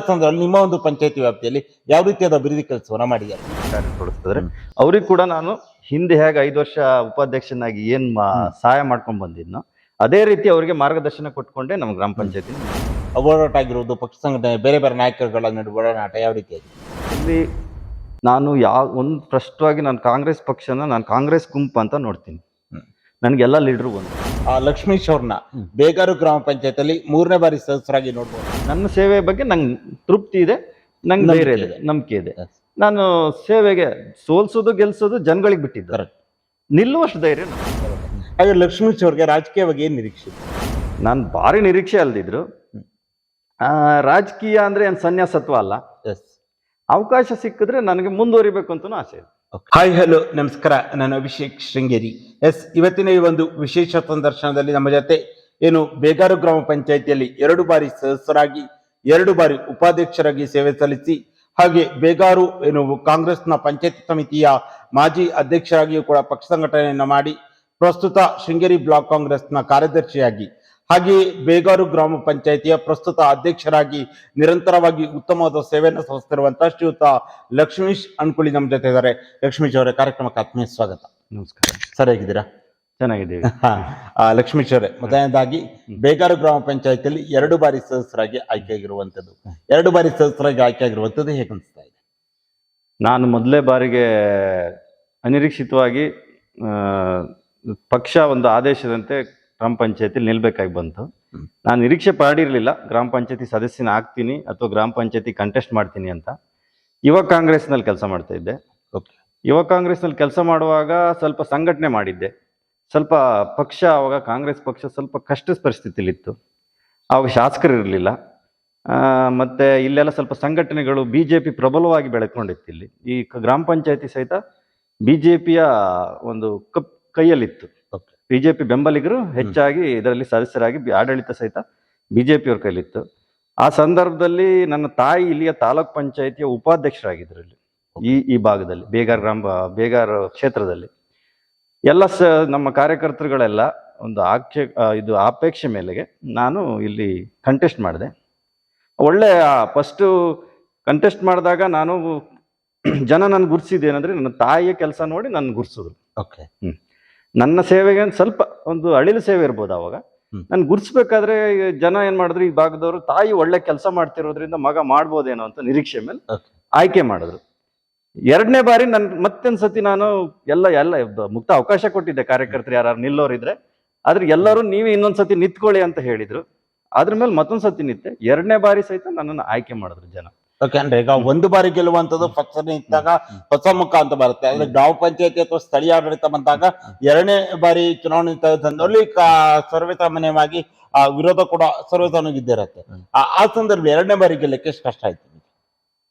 ಸಂದರ್ಭದಲ್ಲಿ ನಿಮ್ಮ ಒಂದು ಪಂಚಾಯತಿ ವ್ಯಾಪ್ತಿಯಲ್ಲಿ ಯಾವ ರೀತಿಯಾದ ಅಭಿವೃದ್ಧಿ ಕೆಲಸವನ್ನ ಮಾಡಿದ್ದಾರೆ? ಅವ್ರಿಗೆ ಕೂಡ ನಾನು ಹಿಂದೆ ಹೇಗೆ ಐದು ವರ್ಷ ಉಪಾಧ್ಯಕ್ಷನಾಗಿ ಏನ್ ಮಾ- ಸಹಾಯ ಮಾಡ್ಕೊಂಡ್ ಬಂದಿದ್ನೋ ಅದೇ ರೀತಿ ಅವರಿಗೆ ಮಾರ್ಗದರ್ಶನ ಕೊಟ್ಕೊಂಡೆ ನಮ್ಮ ಗ್ರಾಮ ಪಂಚಾಯತಿ ಓಡಾಟ ಆಗಿರುವುದು ಪಕ್ಷ ಸಂಘಟನೆ ಬೇರೆ ಬೇರೆ ನಾಯಕರುಗಳ ನಡುವೆ ಒಡನಾಟ ಯಾವ ರೀತಿಯಾಗಿ ಇಲ್ಲಿ ನಾನು ಯಾವ ಒಂದು ಸ್ಪಷ್ಟವಾಗಿ ನಾನು ಕಾಂಗ್ರೆಸ್ ಪಕ್ಷನ ನಾನು ಕಾಂಗ್ರೆಸ್ ಗುಂಪು ಅಂತ ನೋಡ್ತೀನಿ. ಹ್ಮ್. ನನಗೆಲ್ಲ ಲೀಡ್ರು ಒಂದು ಆ ಲಕ್ಷ್ಮೀಶ್ ಅವ್ರನ್ನ ಬೇಗಾರು ಗ್ರಾಮ ಪಂಚಾಯತಲ್ಲಿ ಮೂರನೇ ಬಾರಿ ಸದಸ್ಯರಾಗಿ ನೋಡ್ಬೋದು. ನನ್ನ ಸೇವೆ ಬಗ್ಗೆ ನಂಗೆ ತೃಪ್ತಿ ಇದೆ ನಂಗೆ ಧೈರ್ಯ ಇದೆ. ನಂಬಿಕೆ ಇದೆ. ನಾನು ಸೇವೆಗೆ ಸೋಲ್ಸೋದು ಗೆಲ್ಸೋದು ಜನಗಳಿಗೆ ಬಿಟ್ಟಿದ್ದಾರೆ ನಿಲ್ಲುವಷ್ಟು ಧೈರ್ಯ ನನಗೆ. ಹಾಗೆ ಲಕ್ಷ್ಮೀಶ್ ಅವ್ರಿಗೆ ರಾಜಕೀಯವಾಗಿ ಏನು ನಿರೀಕ್ಷೆ? ನಾನು ಭಾರಿ ನಿರೀಕ್ಷೆ ಅಲ್ದಿದ್ರು. ಆ, ರಾಜಕೀಯ ಅಂದ್ರೆ ಏನು ಸನ್ಯಾಸತ್ವ ಅಲ್ಲ. Yes. ಅವಕಾಶ ಸಿಕ್ಕಿದ್ರೆ ನನಗೆ ಮುಂದುವರಿಬೇಕು ಅಂತ ಆಸೆ ಇದೆ. ಹಾಯ್ ಹಲೋ ನಮಸ್ಕಾರ. ನಾನು ಅಭಿಷೇಕ್ ಶೃಂಗೇರಿ. ಎಸ್ ಇವತ್ತಿನ ಈ ಒಂದು ವಿಶೇಷ ಸಂದರ್ಶನದಲ್ಲಿ ನಮ್ಮ ಜೊತೆ ಏನು ಬೇಗಾರು ಗ್ರಾಮ ಪಂಚಾಯಿತಿಯಲ್ಲಿ ಎರಡು ಬಾರಿ ಸದಸ್ಯರಾಗಿ, ಎರಡು ಬಾರಿ ಉಪಾಧ್ಯಕ್ಷರಾಗಿ ಸೇವೆ ಸಲ್ಲಿಸಿ, ಹಾಗೆ ಬೇಗಾರು ಏನು ಕಾಂಗ್ರೆಸ್ನ ಪಂಚಾಯತ್ ಸಮಿತಿಯ ಮಾಜಿ ಅಧ್ಯಕ್ಷರಾಗಿಯೂ ಕೂಡ ಪಕ್ಷ ಸಂಘಟನೆಯನ್ನು ಮಾಡಿ, ಪ್ರಸ್ತುತ ಶೃಂಗೇರಿ ಬ್ಲಾಕ್ ಕಾಂಗ್ರೆಸ್ನ ಕಾರ್ಯದರ್ಶಿಯಾಗಿ ಹಾಗೆಯೇ ಬೇಗಾರು ಗ್ರಾಮ ಪಂಚಾಯಿತಿಯ ಪ್ರಸ್ತುತ ಅಧ್ಯಕ್ಷರಾಗಿ ನಿರಂತರವಾಗಿ ಉತ್ತಮವಾದ ಸೇವೆಯನ್ನು ಸಲ್ಲಿಸುತ್ತಿರುವಂತಹ ಶ್ರೀಯುತ ಲಕ್ಷ್ಮೀಶ್ ಅನ್ಕುಳಿ ನಮ್ಮ ಜೊತೆ ಇದ್ದಾರೆ. ಲಕ್ಷ್ಮೀಶ್ ಅವರ ಕಾರ್ಯಕ್ರಮಕ್ಕೆ ಆತ್ಮೀಯ ಸ್ವಾಗತ. ನಮಸ್ಕಾರ. ಸರ್ ಹೇಗಿದ್ದೀರಾ ಚೆನ್ನಾಗಿದ್ದೀವಿ ಲಕ್ಷ್ಮೀಶ್ ಅವರೇ ಮೊದಲನೇದಾಗಿ ಬೇಗಾರು ಗ್ರಾಮ ಪಂಚಾಯತಿಯಲ್ಲಿ ಎರಡು ಬಾರಿ ಸದಸ್ಯರಾಗಿ ಆಯ್ಕೆಯಾಗಿರುವಂತದ್ದು ಎರಡು ಬಾರಿ ಸದಸ್ಯರಾಗಿ ಆಯ್ಕೆಯಾಗಿರುವಂತದ್ದು ಹೇಗೆ ಅನಿಸ್ತಾ ಇದೆ? ನಾನು ಮೊದಲೇ ಬಾರಿಗೆ ಅನಿರೀಕ್ಷಿತವಾಗಿ ಪಕ್ಷ ಒಂದು ಆದೇಶದಂತೆ ಗ್ರಾಮ ಪಂಚಾಯತಿ ನಿಲ್ಬೇಕಾಗಿ ಬಂತು. ನಾನು ನಿರೀಕ್ಷೆ ಪಾಡಿರಲಿಲ್ಲ. ಗ್ರಾಮ ಪಂಚಾಯತಿ ಸದಸ್ಯನ ಆಗ್ತೀನಿ ಅಥವಾ ಗ್ರಾಮ ಪಂಚಾಯತಿ ಕಂಟೆಸ್ಟ್ ಮಾಡ್ತೀನಿ ಅಂತ. ಯುವ ಕಾಂಗ್ರೆಸ್ನಲ್ಲಿ ಕೆಲಸ ಮಾಡ್ತಾ ಇದ್ದೆ. ಓಕೆ. ಯುವ ಕಾಂಗ್ರೆಸ್ನಲ್ಲಿ ಕೆಲಸ ಮಾಡುವಾಗ ಸ್ವಲ್ಪ ಸಂಘಟನೆ ಮಾಡಿದ್ದೆ. ಸ್ವಲ್ಪ ಪಕ್ಷ ಆವಾಗ ಕಾಂಗ್ರೆಸ್ ಪಕ್ಷ ಸ್ವಲ್ಪ ಕಷ್ಟದ ಪರಿಸ್ಥಿತಿಲಿತ್ತು. ಆವಾಗ ಶಾಸಕರು ಇರಲಿಲ್ಲ. ಮತ್ತು ಇಲ್ಲೆಲ್ಲ ಸ್ವಲ್ಪ ಸಂಘಟನೆಗಳು ಬಿ ಜೆ ಪಿ ಪ್ರಬಲವಾಗಿ ಬೆಳೆಕೊಂಡಿತ್ತು ಇಲ್ಲಿ. ಈ ಗ್ರಾಮ ಪಂಚಾಯತಿ ಸಹಿತ ಬಿ ಜೆ ಪಿಯ ಒಂದು ಕಪ್ ಕೈಯಲ್ಲಿತ್ತು. ಓಕೆ ಬಿ ಜೆ ಪಿ ಬೆಂಬಲಿಗರು ಹೆಚ್ಚಾಗಿ ಇದರಲ್ಲಿ ಸದಸ್ಯರಾಗಿ ಬಿ- ಆಡಳಿತ ಸಹಿತ ಬಿ ಜೆ ಪಿಯವ್ರ ಕೈಲಿತ್ತು. ಆ ಸಂದರ್ಭದಲ್ಲಿ ನನ್ನ ತಾಯಿ ಇಲ್ಲಿಯ ತಾಲೂಕ್ ಪಂಚಾಯತಿಯ ಉಪಾಧ್ಯಕ್ಷರಾಗಿದ್ರು ಇಲ್ಲಿ ಈ ಈ ಭಾಗದಲ್ಲಿ ಬೇಗಾರ್ ಗ್ರಾಮ ಬೇಗಾರ್ ಕ್ಷೇತ್ರದಲ್ಲಿ. ಎಲ್ಲ ಸ ನಮ್ಮ ಕಾರ್ಯಕರ್ತರುಗಳೆಲ್ಲ ಒಂದು ಆಕ್ಷೇ ಇದು ಅಪೇಕ್ಷೆ ಮೇಲೆಗೆ ನಾನು ಇಲ್ಲಿ ಕಂಟೆಸ್ಟ್ ಮಾಡಿದೆ. ಒಳ್ಳೆ ಫಸ್ಟು ಕಂಟೆಸ್ಟ್ ಮಾಡಿದಾಗ ನಾನು ಜನ ನನ್ನ ಗುರ್ಸಿದ್ದೇನೆಂದ್ರೆ ನನ್ನ ತಾಯಿಯ ಕೆಲಸ ನೋಡಿ ನನ್ನ ಗುರ್ಸಿದ್ರು. ಓಕೆ ನನ್ನ ಸೇವೆಗೆ ಒಂದ್ ಸ್ವಲ್ಪ ಒಂದು ಅಳಿಲು ಸೇವೆ ಇರ್ಬೋದು ಅವಾಗ. ನನ್ ಗುರ್ಸ್ಬೇಕಾದ್ರೆ ಜನ ಏನ್ ಮಾಡಿದ್ರು ಈ ಭಾಗದವರು ತಾಯಿ ಒಳ್ಳೆ ಕೆಲಸ ಮಾಡ್ತಿರೋದ್ರಿಂದ ಮಗ ಮಾಡ್ಬೋದೇನೋ ಅಂತ ನಿರೀಕ್ಷೆ ಮೇಲೆ. ಆಯ್ಕೆ ಮಾಡಿದ್ರು. ಎರಡನೇ ಬಾರಿ ನನ್ ಮತ್ತೊಂದ್ಸತಿ ನಾನು ಎಲ್ಲ ಎಲ್ಲ ಮುಕ್ತ ಅವಕಾಶ ಕೊಟ್ಟಿದ್ದೆ ಕಾರ್ಯಕರ್ತರು ಯಾರು ನಿಲ್ಲೋರಿದ್ರೆ. ಆದ್ರೆ ಎಲ್ಲರೂ ನೀವೇ ಇನ್ನೊಂದ್ಸತಿ ನಿಂತ್ಕೊಳ್ಳಿ ಅಂತ ಹೇಳಿದ್ರು. ಅದ್ರ ಮೇಲೆ ಮತ್ತೊಂದ್ಸತಿ ನಿಂತೆ ಎರಡನೇ ಬಾರಿ ಸಹಿತ ನನ್ನನ್ನು ಆಯ್ಕೆ ಮಾಡಿದ್ರು ಜನ. ಓಕೆ ಅಂದ್ರೆ ಈಗ ಒಂದು ಬಾರಿ ಗೆಲ್ಲುವಂತದ್ದು ಪಕ್ಷನೇ ಇದ್ದಾಗ ಹೊಸ ಮುಖ ಅಂತ ಬರುತ್ತೆ ಅಂದ್ರೆ ಗ್ರಾಮ ಪಂಚಾಯತಿ ಅಥವಾ ಸ್ಥಳೀಯ ಆಡಳಿತ ಬಂದಾಗ ಎರಡನೇ ಬಾರಿ ಚುನಾವಣೆ ತಂದಲ್ಲಿ ಸರ್ವೇಸಾಮಾನ್ಯವಾಗಿ ಆ ವಿರೋಧ ಕೂಡ ಸರ್ವೇಸಾಮಾನ್ಯ ಇದ್ದೇ ಇರುತ್ತೆ ಆ- ಆ ಸಂದರ್ಭದಲ್ಲಿ ಎರಡನೇ ಬಾರಿ ಗೆಲ್ಲಕ್ಕೆ ಕಷ್ಟ ಆಯ್ತು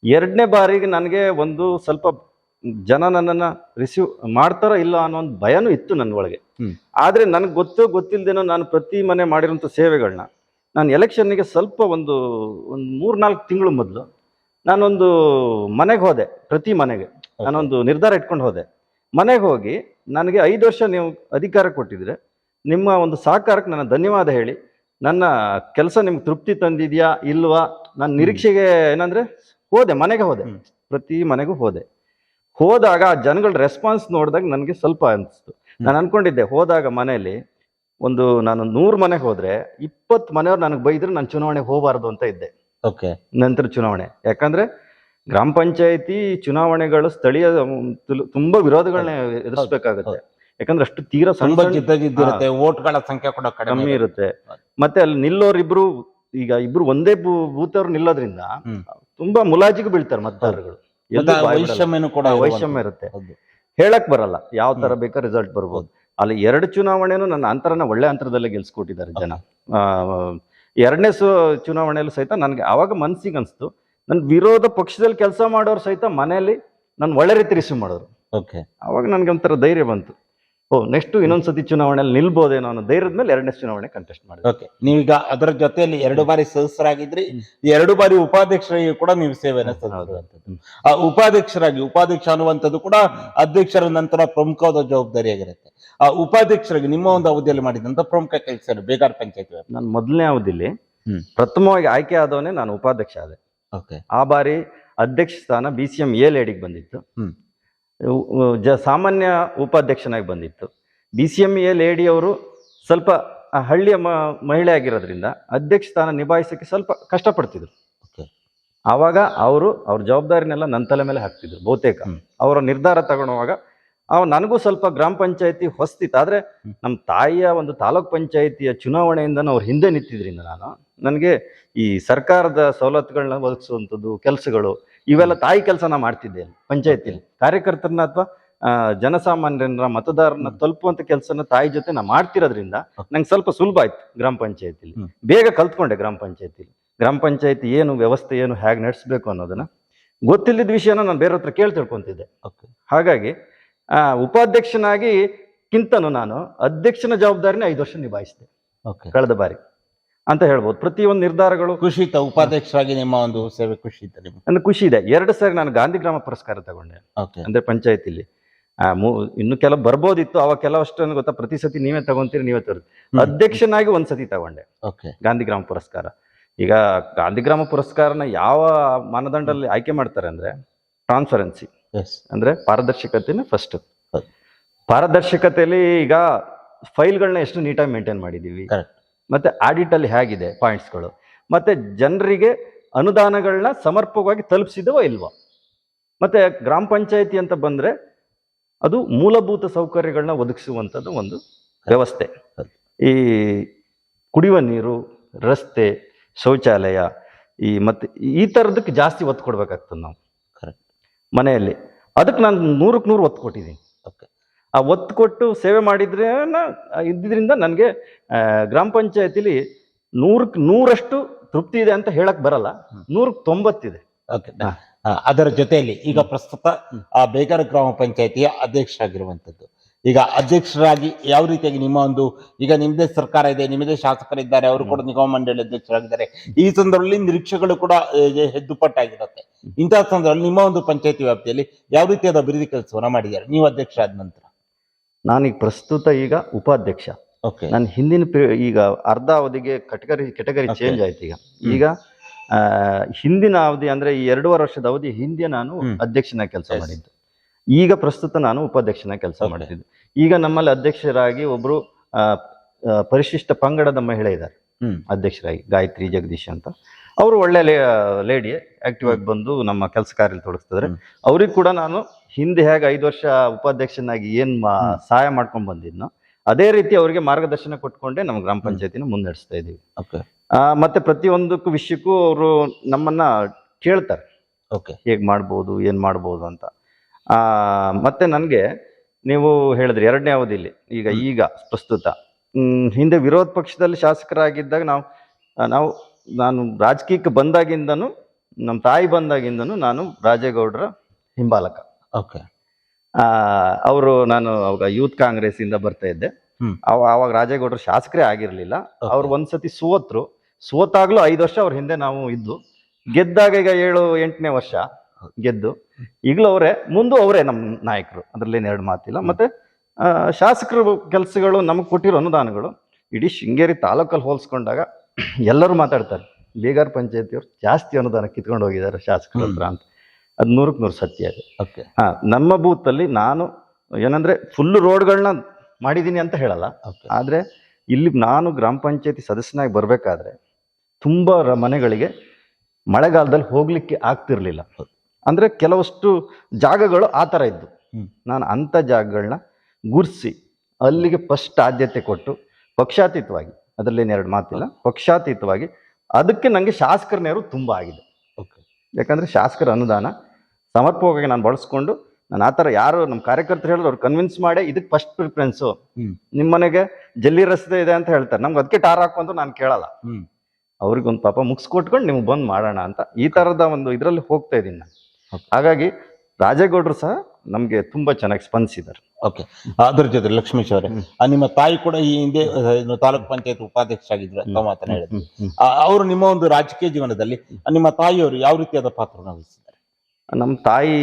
ಎರಡನೇ ಬಾರಿಗೆ ನನಗೆ ಒಂದು ಸ್ವಲ್ಪ ಜನ ನನ್ನನ್ನ ರಿಸೀವ್ ಮಾಡ್ತಾರ ಇಲ್ಲ ಅನ್ನೋ ಒಂದು ಭಯನೂ ಇತ್ತು ನನ್ನ ಒಳಗೆ. ಆದ್ರೆ ನನಗೆ ಗೊತ್ತು ಗೊತ್ತಿಲ್ಲದೇನೋ ನಾನು ಪ್ರತಿ ಮನೆ ಮಾಡಿರುವಂಥ ಸೇವೆಗಳನ್ನ ನಾನು ಎಲೆಕ್ಷನ್ನಿಗೆ ಸ್ವಲ್ಪ ಒಂದು ಒಂದು ಮೂರ್ನಾಲ್ಕು ತಿಂಗಳು ಮೊದಲು ನಾನೊಂದು ಮನೆಗೆ ಹೋದೆ ಪ್ರತಿ ಮನೆಗೆ. ನಾನೊಂದು ನಿರ್ಧಾರ ಇಟ್ಕೊಂಡು ಹೋದೆ. ಮನೆಗೆ ಹೋಗಿ ನನಗೆ ಐದು ವರ್ಷ ನೀವು ಅಧಿಕಾರ ಕೊಟ್ಟಿದ್ರೆ ನಿಮ್ಮ ಒಂದು ಸಹಕಾರಕ್ಕೆ ನನ್ನ ಧನ್ಯವಾದ ಹೇಳಿ. ನನ್ನ ಕೆಲಸ ನಿಮ್ಗೆ ತೃಪ್ತಿ ತಂದಿದ್ಯಾ ಇಲ್ವಾ? ನನ್ನ ನಿರೀಕ್ಷೆಗೆ ಏನಂದ್ರೆ ಹೋದೆ ಮನೆಗೆ ಹೋದೆ. ಪ್ರತಿ ಮನೆಗೂ ಹೋದೆ. ಹೋದಾಗ ಆ ಜನಗಳ ರೆಸ್ಪಾನ್ಸ್ ನೋಡಿದಾಗ ನನಗೆ ಸ್ವಲ್ಪ ಅನಿಸ್ತು. ನಾನು ಅನ್ಕೊಂಡಿದ್ದೆ ಹೋದಾಗ ಮನೆಯಲ್ಲಿ ಒಂದು ನಾನು ನೂರು ಮನೆಗೆ ಹೋದ್ರೆ ಇಪ್ಪತ್ತು ಮನೆಯವ್ರು ನನಗೆ ಬೈದ್ರೆ ನಾನು ಚುನಾವಣೆಗೆ ಹೋಗಬಾರ್ದು ಅಂತ ಇದ್ದೆ. ಓಕೆ ನಂತರ ಚುನಾವಣೆ. ಯಾಕಂದ್ರೆ ಗ್ರಾಮ ಪಂಚಾಯತಿ ಚುನಾವಣೆಗಳು ಸ್ಥಳೀಯ ತುಂಬಾ ವಿರೋಧಗಳನ್ನ ಎದುರಿಸಬೇಕಾಗುತ್ತೆ. ಯಾಕಂದ್ರೆ ಅಷ್ಟು ತೀರಾ ತುಂಬಾ ಸಣ್ಣ ವೋಟ್ಗಳ ಓಟ್ಗಳ ಸಂಖ್ಯೆ ಕೂಡ ಕಡಿಮೆ ಇರುತ್ತೆ. ಮತ್ತೆ ಅಲ್ಲಿ ನಿಲ್ಲೋರಿಬ್ರು ಈಗ ಇಬ್ರು ಒಂದೇ ಭೂತವ್ರು ನಿಲ್ಲೋದ್ರಿಂದ ತುಂಬಾ ಮುಲಾಜಿಗೂ ಬೀಳ್ತಾರೆ ಮತದಾರಗಳು ವೈಷಮ್ಯನು ಕೂಡ ವೈಷಮ್ಯ ಇರುತ್ತೆ. ಹೇಳಕ್ ಬರಲ್ಲ. ಯಾವ ತರ. ಬೇಕಾ ರಿಸಲ್ಟ್ ಬರ್ಬೋದು. ಅಲ್ಲಿ ಎರಡು ಚುನಾವಣೆನೂ ನನ್ನ ಅಂತರನ ಒಳ್ಳೆ ಅಂತರದಲ್ಲೇ ಗೆಲ್ಸ್ಕೊಟ್ಟಿದ್ದಾರೆ ಜನ. ಆ, ಎರಡನೇ ಸು ಚುನಾವಣೆಯಲ್ಲೂ ಸಹಿತ ನನಗೆ ಆವಾಗ ಮನ್ಸಿಗೆ ಅನಿಸ್ತು. ನನ್ನ ವಿರೋಧ ಪಕ್ಷದಲ್ಲಿ ಕೆಲಸ ಮಾಡೋರು ಸಹಿತ ಮನೆಯಲ್ಲಿ ನಾನು ಒಳ್ಳೆ ರೀತಿ ರಿಸೀವ್ ಮಾಡೋರು ಓಕೆ. ಆವಾಗ ನನಗೆ ಒಂಥರ ಧೈರ್ಯ ಬಂತು. ಓ ನೆಕ್ಸ್ಟ್ ಇನ್ನೊಂದ್ಸತಿ ಚುನಾವಣೆಯಲ್ಲಿ ನಿಲ್ಬೋದೇನೋ ಅನ್ನೋ ಧೈರ್ಯದ ಮೇಲೆ ಎರಡನೇ ಚುನಾವಣೆ ಕಂಟೆಸ್ಟ್ ಮಾಡಿ ಓಕೆ ನೀವೀಗ ಅದರ ಜೊತೆಯಲ್ಲಿ ಎರಡು ಬಾರಿ ಸದಸ್ಯರಾಗಿದ್ರಿ. ಎರಡು ಬಾರಿ ಉಪಾಧ್ಯಕ್ಷರಾಗಿ ಕೂಡ ನೀವು ಸೇವೆಯನ್ನು ಸಲ್ಲಿಸಿರುವಂತದ್ದು ಆ ಉಪಾಧ್ಯಕ್ಷರಾಗಿ ಉಪಾಧ್ಯಕ್ಷ ಅನ್ನುವಂಥದ್ದು ಕೂಡ ಅಧ್ಯಕ್ಷರ ನಂತರ ಪ್ರಮುಖವಾದ ಜವಾಬ್ದಾರಿಯಾಗಿರುತ್ತೆ. ಆ ಉಪಾಧ್ಯಕ್ಷರಾಗಿ ನಿಮ್ಮ ಒಂದು ಅವಧಿಯಲ್ಲಿ ಮಾಡಿದಂತ ಪ್ರಮುಖ ಕೆಲಸ ಬೇಗಾರ್ ಪಂಚಾಯತ್ ನಾನು ಮೊದಲನೇ ಅವಧಿಲಿ ಹ್ಮ್. ಪ್ರಥಮವಾಗಿ ಆಯ್ಕೆ ಆದವನೇ ನಾನು ಉಪಾಧ್ಯಕ್ಷ ಆದೆ. ಓಕೆ ಆ ಬಾರಿ ಅಧ್ಯಕ್ಷ ಸ್ಥಾನ ಬಿ ಸಿ ಎಂ ಎ ಲೇಡಿಗೆ ಬಂದಿತ್ತು. ಜ ಸಾಮಾನ್ಯ ಉಪಾಧ್ಯಕ್ಷನಾಗಿ ಬಂದಿತ್ತು. B C M A lady ಅವರು ಸ್ವಲ್ಪ ಹಳ್ಳಿಯ ಮ- ಮಹಿಳೆ ಆಗಿರೋದ್ರಿಂದ ಅಧ್ಯಕ್ಷ ಸ್ಥಾನ ನಿಭಾಯಿಸೋಕ್ಕೆ ಸ್ವಲ್ಪ ಕಷ್ಟಪಡ್ತಿದ್ರು. ಓಕೆ. ಆವಾಗ ಅವರು ಅವ್ರ ಜವಾಬ್ದಾರಿನೆಲ್ಲ ನನ್ನ ತಲೆ ಮೇಲೆ ಹಾಕ್ತಿದ್ರು ಬಹುತೇಕ. ಅವರ ನಿರ್ಧಾರ ತಗೊಳ್ಳುವಾಗ ಅವ್ ನನಗೂ ಸ್ವಲ್ಪ ಗ್ರಾಮ ಪಂಚಾಯತಿ ಹೊಸ್ತಿತ್ತು. ಆದರೆ ನಮ್ಮ ತಾಯಿಯ ಒಂದು ತಾಲೂಕ್ ಪಂಚಾಯತಿಯ ಚುನಾವಣೆಯಿಂದ ಅವ್ರು ಹಿಂದೆ ನಿಂತಿದ್ರಿಂದ ನಾನು ನನಗೆ ಈ ಸರ್ಕಾರದ ಸವಲತ್ತುಗಳನ್ನ ಒದಗಿಸುವಂಥದ್ದು ಕೆಲಸಗಳು ಇವೆಲ್ಲ ತಾಯಿ ಕೆಲಸನ ಮಾಡ್ತಿದ್ದೆ ಪಂಚಾಯತಿಯಲ್ಲಿ. ಕಾರ್ಯಕರ್ತರನ್ನ ಅಥವಾ ಜನಸಾಮಾನ್ಯರನ್ನ ಮತದಾರನ ತಲುಪುವಂತ ಕೆಲಸನ ತಾಯಿ ಜೊತೆ ನಾ ಮಾಡ್ತಿರೋದ್ರಿಂದ. ನಂಗೆ ಸ್ವಲ್ಪ ಸುಲಭ ಆಯ್ತು ಗ್ರಾಮ ಪಂಚಾಯತಿಲಿ. ಬೇಗ ಕಲ್ತ್ಕೊಂಡೆ ಗ್ರಾಮ ಪಂಚಾಯತಿಲಿ. ಗ್ರಾಮ ಪಂಚಾಯತಿ ಏನು ವ್ಯವಸ್ಥೆ ಏನು ಹೇಗೆ ನಡೆಸ್ಬೇಕು ಅನ್ನೋದನ್ನ ಗೊತ್ತಿಲ್ಲದ ವಿಷಯನ ನಾನು ಬೇರೆ ಹತ್ರ ಕೇಳಿ ತಿಳ್ಕೊಂತಿದ್ದೆ. ಹಾಗಾಗಿ ಆ, ಉಪಾಧ್ಯಕ್ಷನಾಗಿ ಕಿಂತನೂ ನಾನು ಅಧ್ಯಕ್ಷನ ಜವಾಬ್ದಾರಿನ ಐದು ವರ್ಷ ನಿಭಾಯಿಸಿದೆ. ಕಳೆದ ಬಾರಿ. ಅಂತ ಹೇಳ್ಬೋದು. ಪ್ರತಿಯೊಂದು ನಿರ್ಧಾರಗಳು ಖುಷಿ ಇತ್ತು ಉಪಾಧ್ಯಕ್ಷರಾಗಿ ನಿಮ್ಮ ಒಂದು ಸೇವೆ ಖುಷಿ ಇತ್ತು ನಿಮ್ಗೆ. ನನ್ನ ಖುಷಿ ಇದೆ. ಎರಡು ಸಾರಿ ನಾನು ಗಾಂಧಿ ಗ್ರಾಮ ಪುರಸ್ಕಾರ ತಗೊಂಡೆ. ಓಕೆ. ಅಂದ್ರೆ ಪಂಚಾಯತಿಲಿ. ಆ, ಮೂ ಇನ್ನು ಕೆಲವು ಬರ್ಬೋದಿತ್ತು. ಅವಾಗ ಕೆಲವಷ್ಟು ನನಗೆ ಗೊತ್ತಾ ಪ್ರತಿ ಸತಿ ನೀವೇ ತಗೊಂತೀರಿ ನೀವೇ ತರೋದು ಅಧ್ಯಕ್ಷನಾಗಿ ಒಂದ್ ಸತಿ ತಗೊಂಡೆ. ಓಕೆ. ಗಾಂಧಿ ಗ್ರಾಮ ಪುರಸ್ಕಾರ. ಈಗ ಗಾಂಧಿ ಗ್ರಾಮ ಪುರಸ್ಕಾರನ ಯಾವ ಮಾನದಂಡದಲ್ಲಿ ಆಯ್ಕೆ ಮಾಡ್ತಾರೆ ಅಂದ್ರೆ ಟ್ರಾನ್ಸ್ಪರೆನ್ಸಿ ಎಸ್ ಅಂದ್ರೆ ಪಾರದರ್ಶಕತೆನ ಫಸ್ಟ್ ಹೌದು. ಪಾರದರ್ಶಕತೆಯಲ್ಲಿ ಈಗ ಫೈಲ್ಗಳನ್ನ ಎಷ್ಟು ನೀಟಾಗಿ ಮೇಂಟೈನ್ ಮಾಡಿದೀವಿ. Correct. ಮತ್ತೆ ಆಡಿಟಲ್ಲಿ ಹೇಗಿದೆ ಪಾಯಿಂಟ್ಸ್ಗಳು ಮತ್ತು ಜನರಿಗೆ ಅನುದಾನಗಳನ್ನ ಸಮರ್ಪಕವಾಗಿ ತಲುಪಿಸಿದವೋ ಇಲ್ವೋ. ಮತ್ತು ಗ್ರಾಮ ಪಂಚಾಯತಿ ಅಂತ ಬಂದರೆ ಅದು ಮೂಲಭೂತ ಸೌಕರ್ಯಗಳನ್ನ ಒದಗಿಸುವಂಥದ್ದು ಒಂದು ವ್ಯವಸ್ಥೆ. ಈ ಕುಡಿಯುವ ನೀರು ರಸ್ತೆ ಶೌಚಾಲಯ ಈ ಮತ್ತು ಈ ಥರದಕ್ಕೆ ಜಾಸ್ತಿ ಒತ್ತು ಕೊಡ್ಬೇಕಾಗ್ತದೆ ನಾವು. ಕರೆಕ್ಟ್ ಮನೆಯಲ್ಲಿ. ಅದಕ್ಕೆ ನಾನು ನೂರಕ್ಕೆ ನೂರು ಒತ್ತು ಕೊಟ್ಟಿದ್ದೀನಿ. ಆ ಒತ್ತು ಕೊಟ್ಟು ಸೇವೆ ಮಾಡಿದ್ರೆ ಇದ್ದಿದ್ರಿಂದ ನನಗೆ ಗ್ರಾಮ ಪಂಚಾಯತಿಲಿ ನೂರಕ್ಕೆ ನೂರಷ್ಟು ತೃಪ್ತಿ ಇದೆ ಅಂತ ಹೇಳಕ್ ಬರಲ್ಲ. ನೂರಕ್ಕೆ ತೊಂಬತ್ತಿದೆ. ಓಕೆ ಅದರ ಜೊತೆಯಲ್ಲಿ ಈಗ ಪ್ರಸ್ತುತ ಆ ಬೇಗರ ಗ್ರಾಮ ಪಂಚಾಯತಿಯ ಅಧ್ಯಕ್ಷರಾಗಿರುವಂಥದ್ದು. ಈಗ ಅಧ್ಯಕ್ಷರಾಗಿ ಯಾವ ರೀತಿಯಾಗಿ ನಿಮ್ಮ ಒಂದು ಈಗ ನಿಮ್ಮದೇ ಸರ್ಕಾರ ಇದೆ ನಿಮ್ಮದೇ ಶಾಸಕರಿದ್ದಾರೆ ಅವರು ಕೂಡ ನಿಗಮ ಮಂಡಳಿ ಅಧ್ಯಕ್ಷರಾಗಿದ್ದಾರೆ. ಈ ಸಂದರ್ಭದಲ್ಲಿ ನಿರೀಕ್ಷೆಗಳು ಕೂಡ ಹೆದ್ದುಪಟ್ಟಾಗಿರುತ್ತೆ. ಇಂತಹ ಸಂದರ್ಭದಲ್ಲಿ ನಿಮ್ಮ ಒಂದು ಪಂಚಾಯತಿ ವ್ಯಾಪ್ತಿಯಲ್ಲಿ ಯಾವ ರೀತಿಯಾದ ಅಭಿವೃದ್ಧಿ ಕೆಲಸವನ್ನು ಮಾಡಿದ್ದಾರೆ? ನೀವು ಅಧ್ಯಕ್ಷ ಆದ ನಂತರ. ನಾನೀಗ ಪ್ರಸ್ತುತ ಈಗ ಉಪಾಧ್ಯಕ್ಷ. ಓಕೆ ನನ್ನ ಹಿಂದಿನ ಪೀ- ಈಗ ಅರ್ಧ ಅವಧಿಗೆ ಕಟಗರಿ ಕೆಟಗರಿ ಚೇಂಜ್ ಆಯ್ತು ಈಗ. ಈಗ ಆ, ಹಿಂದಿನ ಅವಧಿ ಅಂದ್ರೆ ಈ ಎರಡೂವರೆ ವರ್ಷದ ಅವಧಿ ಹಿಂದೆ ನಾನು ಅಧ್ಯಕ್ಷನ ಕೆಲಸ. ಮಾಡಿದ್ದು. ಈಗ ಪ್ರಸ್ತುತ ನಾನು ಉಪಾಧ್ಯಕ್ಷನ ಕೆಲಸ ಮಾಡಿದ್ದು ಮಾಡ್ತಿದ್ದೆ. ಈಗ ನಮ್ಮಲ್ಲಿ ಅಧ್ಯಕ್ಷರಾಗಿ ಒಬ್ರು ಪರಿಶಿಷ್ಟ ಪಂಗಡದ ಮಹಿಳೆ ಇದ್ದಾರೆ. ಅಧ್ಯಕ್ಷರಾಗಿ ಗಾಯತ್ರಿ ಜಗದೀಶ್ ಅಂತ. ಅವರು ಒಳ್ಳೆ ಲೇಡಿ ಆಕ್ಟಿವ್ ಆಗಿ ಬಂದು ನಮ್ಮ ಕೆಲಸ ಕಾರ್ಯದಲ್ಲಿ ತೊಡಗಿಸ್ತಿದ್ರೆ. ಅವ್ರಿಗೆ ಕೂಡ ನಾನು ಹಿಂದೆ ಹೇಗೆ ಐದು ವರ್ಷ ಉಪಾಧ್ಯಕ್ಷನಾಗಿ ಏನ್ ಸಹಾಯ ಮಾಡ್ಕೊಂಡು ಬಂದಿದ್ನೋ ಅದೇ ರೀತಿ ಅವರಿಗೆ ಮಾರ್ಗದರ್ಶನ ಕೊಟ್ಕೊಂಡೆ ನಮ್ಮ ಗ್ರಾಮ ಪಂಚಾಯತಿನ ಮುನ್ನಡೆಸ್ತಾ ಇದೀವಿ ಮತ್ತೆ ಪ್ರತಿಯೊಂದಕ್ಕೂ ವಿಷಯಕ್ಕೂ ಅವರು ನಮ್ಮನ್ನ ಕೇಳ್ತಾರೆ. ಓಕೆ ಹೇಗೆ ಮಾಡ್ಬೋದು ಏನ್ ಮಾಡ್ಬೋದು ಅಂತ. ಆ ಮತ್ತೆ ನನಗೆ ನೀವು ಹೇಳಿದ್ರಿ ಎರಡನೇ ಅವಧಿಲಿ ಈಗ ಈಗ ಪ್ರಸ್ತುತ. ಹಿಂದೆ ವಿರೋಧ ಪಕ್ಷದಲ್ಲಿ ಶಾಸಕರಾಗಿದ್ದಾಗ ನಾವು ನಾವು ನಾನು ರಾಜಕೀಯಕ್ಕೆ ಬಂದಾಗಿಂದನು ನಮ್ಮ ತಾಯಿ ಬಂದಾಗಿಂದನು ನಾನು ರಾಜೇಗೌಡರ ಹಿಂಬಾಲಕ. ಓಕೆ. ಅವರು ನಾನು ಅವಾಗ ಯೂತ್ ಕಾಂಗ್ರೆಸ್ ಇಂದ ಬರ್ತಾ ಇದ್ದೆ. ಅವ- ಅವಾಗ ರಾಜೇಗೌಡರು ಶಾಸಕರೇ ಆಗಿರಲಿಲ್ಲ. ಅವ್ರು ಒಂದ್ಸತಿ ಸೋತ್ರು ಸೋತಾಗ್ಲೂ ಐದು ವರ್ಷ ಅವ್ರ ಹಿಂದೆ ನಾವು ಇದ್ದು. ಗೆದ್ದಾಗ ಈಗ ಏಳು ಎಂಟನೇ ವರ್ಷ ಗೆದ್ದು. ಈಗಲೂ ಅವರೇ ಮುಂದೂ ಅವರೇ ನಮ್ಮ ನಾಯಕರು. ಅದ್ರಲ್ಲೇನು ಎರಡು ಮಾತಿಲ್ಲ. ಮತ್ತೆ ಶಾಸಕರು ಕೆಲಸಗಳು ನಮಗೆ ಕೊಟ್ಟಿರೋ ಅನುದಾನಗಳು ಇಡೀ ಶೃಂಗೇರಿ ತಾಲೂಕಲ್ಲಿ ಹೋಲಿಸ್ಕೊಂಡಾಗ ಎಲ್ಲರೂ ಮಾತಾಡ್ತಾರೆ. ಬೀಗಾರ್ ಪಂಚಾಯತಿಯವ್ರು ಜಾಸ್ತಿ ಅನುದಾನ ಕಿತ್ಕೊಂಡು ಹೋಗಿದ್ದಾರೆ ಶಾಸಕರ ಹತ್ರ ಅಂತ. ಅದು ನೂರಕ್ಕೆ ನೂರು ಸತ್ಯ ಅದು ಓಕೆ. ಹಾಂ ನಮ್ಮ ಬೂತಲ್ಲಿ ನಾನು ಏನಂದರೆ ಫುಲ್ ರೋಡ್ಗಳನ್ನ ಮಾಡಿದ್ದೀನಿ ಅಂತ ಹೇಳಲ್ಲ. ಆದರೆ ಇಲ್ಲಿ ನಾನು ಗ್ರಾಮ ಪಂಚಾಯತಿ ಸದಸ್ಯನಾಗಿ ಬರಬೇಕಾದ್ರೆ ತುಂಬ ಮನೆಗಳಿಗೆ ಮಳೆಗಾಲದಲ್ಲಿ ಹೋಗಲಿಕ್ಕೆ ಆಗ್ತಿರ್ಲಿಲ್ಲ. ಅಂದರೆ ಕೆಲವಷ್ಟು ಜಾಗಗಳು ಆ ಥರ ಇದ್ದು. ನಾನು ಅಂಥ ಜಾಗಗಳನ್ನ ಗುರ್ಸಿ ಅಲ್ಲಿಗೆ ಫಸ್ಟ್ ಆದ್ಯತೆ ಕೊಟ್ಟು ಪಕ್ಷಾತೀತವಾಗಿ ಅದರಲ್ಲೇನು ಎರಡು ಮಾತಿಲ್ಲ. ಪಕ್ಷಾತೀತವಾಗಿ ಅದಕ್ಕೆ ನನಗೆ ಶಾಸಕರ ನೆರವು ತುಂಬ ಆಗಿದೆ. ಓಕೆ ಯಾಕಂದರೆ ಶಾಸಕರ ಅನುದಾನ ಸಮರ್ಪಕವಾಗಿ ನಾನು ಬಳಸ್ಕೊಂಡು ನಾನು ಆ ಥರ ಯಾರು ನಮ್ಮ ಕಾರ್ಯಕರ್ತರು ಹೇಳಿದ್ರು ಅವ್ರು ಕನ್ವಿನ್ಸ್ ಮಾಡಿ ಇದಕ್ಕೆ ಫಸ್ಟ್ ಪ್ರಿಫರೆನ್ಸು ನಿಮ್ಮ ಮನೆಗೆ ಜಲ್ಲಿ ರಸ್ತೆ ಇದೆ ಅಂತ ಹೇಳ್ತಾರೆ. ನಮ್ಗೆ ಅದಕ್ಕೆ ಟಾರ್ ಹಾಕು ಅಂತ ನಾನು ಕೇಳಲ್ಲ. ಅವ್ರಿಗೊಂದು ಪಾಪ ಮುಗಿಸ್ಕೊಟ್ಕೊಂಡು ನಿಮ್ಗೆ ಬಂದು ಮಾಡೋಣ ಅಂತ ಈ ಥರದ ಒಂದು ಇದರಲ್ಲಿ ಹೋಗ್ತಾ ಇದ್ದೀನಿ ನಾನು. ಹಾಗಾಗಿ ರಾಜೇಗೌಡರು ಸಹ ನಮಗೆ ತುಂಬ ಚೆನ್ನಾಗಿ ಸ್ಪಂದಿಸಿದ್ದಾರೆ. ಓಕೆ ಅದ್ರ ಜೊತೆ ಲಕ್ಷ್ಮೀಶ್ ಅವರೇ ನಿಮ್ಮ ತಾಯಿ ಕೂಡ ಈ ಹಿಂದೆ ತಾಲೂಕ್ ಪಂಚಾಯತ್ ಉಪಾಧ್ಯಕ್ಷರಾಗಿದ್ರು ಅಂತ ಮಾತನ್ನ ಹೇಳಿದ್ರು. ಅವರು ನಿಮ್ಮ ಒಂದು ರಾಜಕೀಯ ಜೀವನದಲ್ಲಿ ನಿಮ್ಮ ತಾಯಿಯವರು ಯಾವ ರೀತಿಯಾದ ಪಾತ್ರವನ್ನು ವಹಿಸಿದ್ದಾರೆ? ನಮ್ಮ ತಾಯಿ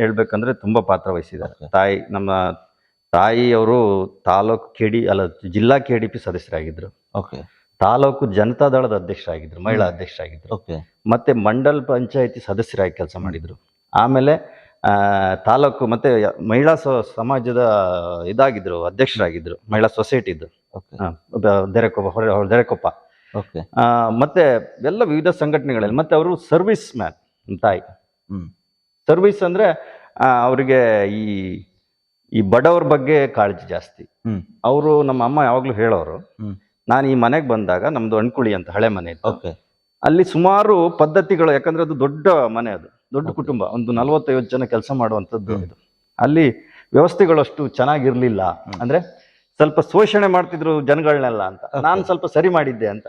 ಹೇಳ್ಬೇಕಂದ್ರೆ ತುಂಬಾ ಪಾತ್ರ ವಹಿಸಿದ್ದಾರೆ. ತಾಯಿ ನಮ್ಮ ತಾಯಿ ಅವರು ತಾಲೂಕು ಕೆ ಡಿ ಅಲ್ಲ ಜಿಲ್ಲಾ ಕೆ ಡಿ ಪಿ ಸದಸ್ಯರಾಗಿದ್ರು. ಓಕೆ ತಾಲೂಕು ಜನತಾದಳದ ಅಧ್ಯಕ್ಷರಾಗಿದ್ರು ಮಹಿಳಾ ಅಧ್ಯಕ್ಷರಾಗಿದ್ರು. ಓಕೆ ಮತ್ತೆ ಮಂಡಲ್ ಪಂಚಾಯತಿ ಸದಸ್ಯರಾಗಿ ಕೆಲಸ ಮಾಡಿದ್ರು. ಆಮೇಲೆ ತಾಲೂಕು ಮತ್ತೆ ಮಹಿಳಾ ಸ- ಸಮಾಜದ ಇದಾಗಿದ್ರು ಅಧ್ಯಕ್ಷರಾಗಿದ್ರು ಮಹಿಳಾ ಸೊಸೈಟಿದ್ದು ಓಕೆ ದೆರೆಕೊಪ್ಪ ಹೊರ ದೆರೆಕೊಪ್ಪ. ಓಕೆ ಮತ್ತೆ ಎಲ್ಲ ವಿವಿಧ ಸಂಘಟನೆಗಳಲ್ಲಿ ಮತ್ತೆ ಅವರು ಸರ್ವಿಸ್ ಮ್ಯಾನ್ ತಾಯಿ. ಸರ್ವಿಸ್ ಅಂದ್ರೆ ಅವರಿಗೆ ಈ ಈ ಬಡವ್ರ ಬಗ್ಗೆ ಕಾಳಜಿ ಜಾಸ್ತಿ. ಅವರು ನಮ್ಮ ಅಮ್ಮ ಯಾವಾಗ್ಲೂ ಹೇಳೋರು ನಾನು ಈ ಮನೆಗೆ ಬಂದಾಗ ನಮ್ದು ಅಣ್ಕುಳಿ ಅಂತ ಹಳೆ ಮನೆ ಓಕೆ ಅಲ್ಲಿ ಸುಮಾರು ಪದ್ಧತಿಗಳು ಯಾಕಂದ್ರೆ ಅದು ದೊಡ್ಡ ಮನೆ ಅದು. ದೊಡ್ಡ ಕುಟುಂಬ ಒಂದು ನಲವತ್ತೈವತ್ತು ಜನ ಕೆಲಸ ಮಾಡುವಂಥದ್ದು ಇದು ಅಲ್ಲಿ ವ್ಯವಸ್ಥೆಗಳು ಅಷ್ಟು ಚೆನ್ನಾಗಿರ್ಲಿಲ್ಲ ಅಂದ್ರೆ ಸ್ವಲ್ಪ ಶೋಷಣೆ ಮಾಡ್ತಿದ್ರು ಜನಗಳನ್ನೆಲ್ಲ ಅಂತ. ನಾನು ಸ್ವಲ್ಪ ಸರಿ ಮಾಡಿದ್ದೆ ಅಂತ.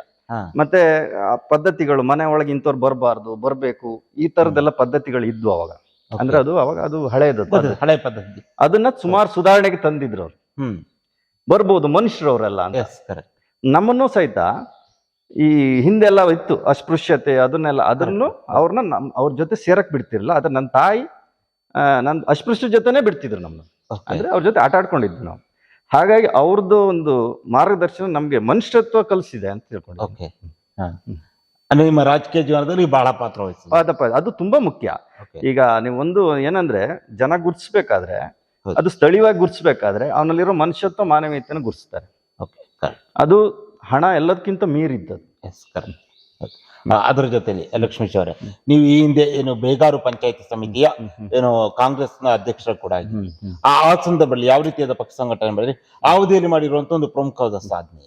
ಮತ್ತೆ ಆ ಪದ್ಧತಿಗಳು ಮನೆ ಒಳಗೆ ಇಂಥವ್ರು ಬರಬಾರ್ದು ಬರಬೇಕು ಈ ತರದೆಲ್ಲ ಪದ್ಧತಿಗಳು ಇದ್ವು ಅವಾಗ. ಅಂದ್ರೆ ಅದು ಅವಾಗ ಅದು ಹಳೆಯದ ಹಳೆ ಪದ್ಧತಿ. ಅದನ್ನ ಸುಮಾರು ಸುಧಾರಣೆಗೆ ತಂದಿದ್ರು ಅವ್ರು. ಹ್ಮ್. ಬರ್ಬೋದು ಮನುಷ್ಯರು ಅವರೆಲ್ಲ ಅಂತ ನಮ್ಮನ್ನು ಸಹಿತ ಈ ಹಿಂದೆಲ್ಲ ಇತ್ತು ಅಸ್ಪೃಶ್ಯತೆ ಅದನ್ನೆಲ್ಲ ಅದನ್ನು ಅವ್ರನ್ನ ನಮ್ ಅವ್ರ ಜೊತೆ ಸೇರಕ್ ಬಿಡ್ತಿರ್ಲಿಲ್ಲ. ಆದ್ರೆ ನನ್ನ ತಾಯಿ ನನ್ನ ನನ್ ಅಸ್ಪೃಶ್ಯ ಜೊತೆನೆ ಬಿಡ್ತಿದ್ರು ನಮ್ಮನ್ನ ಅಂದ್ರೆ ಅವ್ರ ಜೊತೆ ಆಟ ಆಡ್ಕೊಂಡಿದ್ವಿ ನಾವು. ಹಾಗಾಗಿ ಅವ್ರದ್ದು ಒಂದು ಮಾರ್ಗದರ್ಶನ ನಮ್ಗೆ ಮನುಷ್ಯತ್ವ ಕಲಿಸಿದೆ ಅಂತ ತಿಳ್ಕೊಂಡು ಓಕೆ ಅಂದ್ರೆ ನಿಮ್ಮ ರಾಜಕೀಯ ಜೀವನದಲ್ಲಿ ಬಹಳ ಪಾತ್ರ ವಹಿಸಿದೆ ಅದು ತುಂಬಾ ಮುಖ್ಯ. ಈಗ ನೀವು ಒಂದು ಏನಂದ್ರೆ ಜನ ಗುರ್ತಿಸ್ಬೇಕಾದ್ರೆ ಅದು ಸ್ಥಳೀಯವಾಗಿ ಗುರ್ತಿಸ್ಬೇಕಾದ್ರೆ ಅವನಲ್ಲಿರೋ ಮನುಷ್ಯತ್ವ ಮಾನವೀಯತೆಯನ್ನು ಗುರ್ತಿಸ್ತಾರೆ. ಅದು ಹಣ ಎಲ್ಲದಕ್ಕಿಂತ ಮೀರಿದ್ದದು ಎಸ್ ಕರೆಕ್ಟ್ ಅದರ ಜೊತೆಯಲ್ಲಿ ಲಕ್ಷ್ಮೀಶ್ ಅವರೇ ನೀವು ಈ ಹಿಂದೆ ಏನು ಬೇಗಾರು ಪಂಚಾಯತಿ ಸಮಿತಿಯ ಏನು ಕಾಂಗ್ರೆಸ್ನ ಅಧ್ಯಕ್ಷರು ಕೂಡ ಆಗಿ ಆ ಸಂದರ್ಭದಲ್ಲಿ ಯಾವ ರೀತಿಯಾದ ಪಕ್ಷ ಸಂಘಟನೆ ಮಾಡಿದ್ರೆ? ಆ ಅವಧಿಯಲ್ಲಿ ಮಾಡಿರುವಂತ ಒಂದು ಪ್ರಮುಖವಾದ ಸಾಧನೆ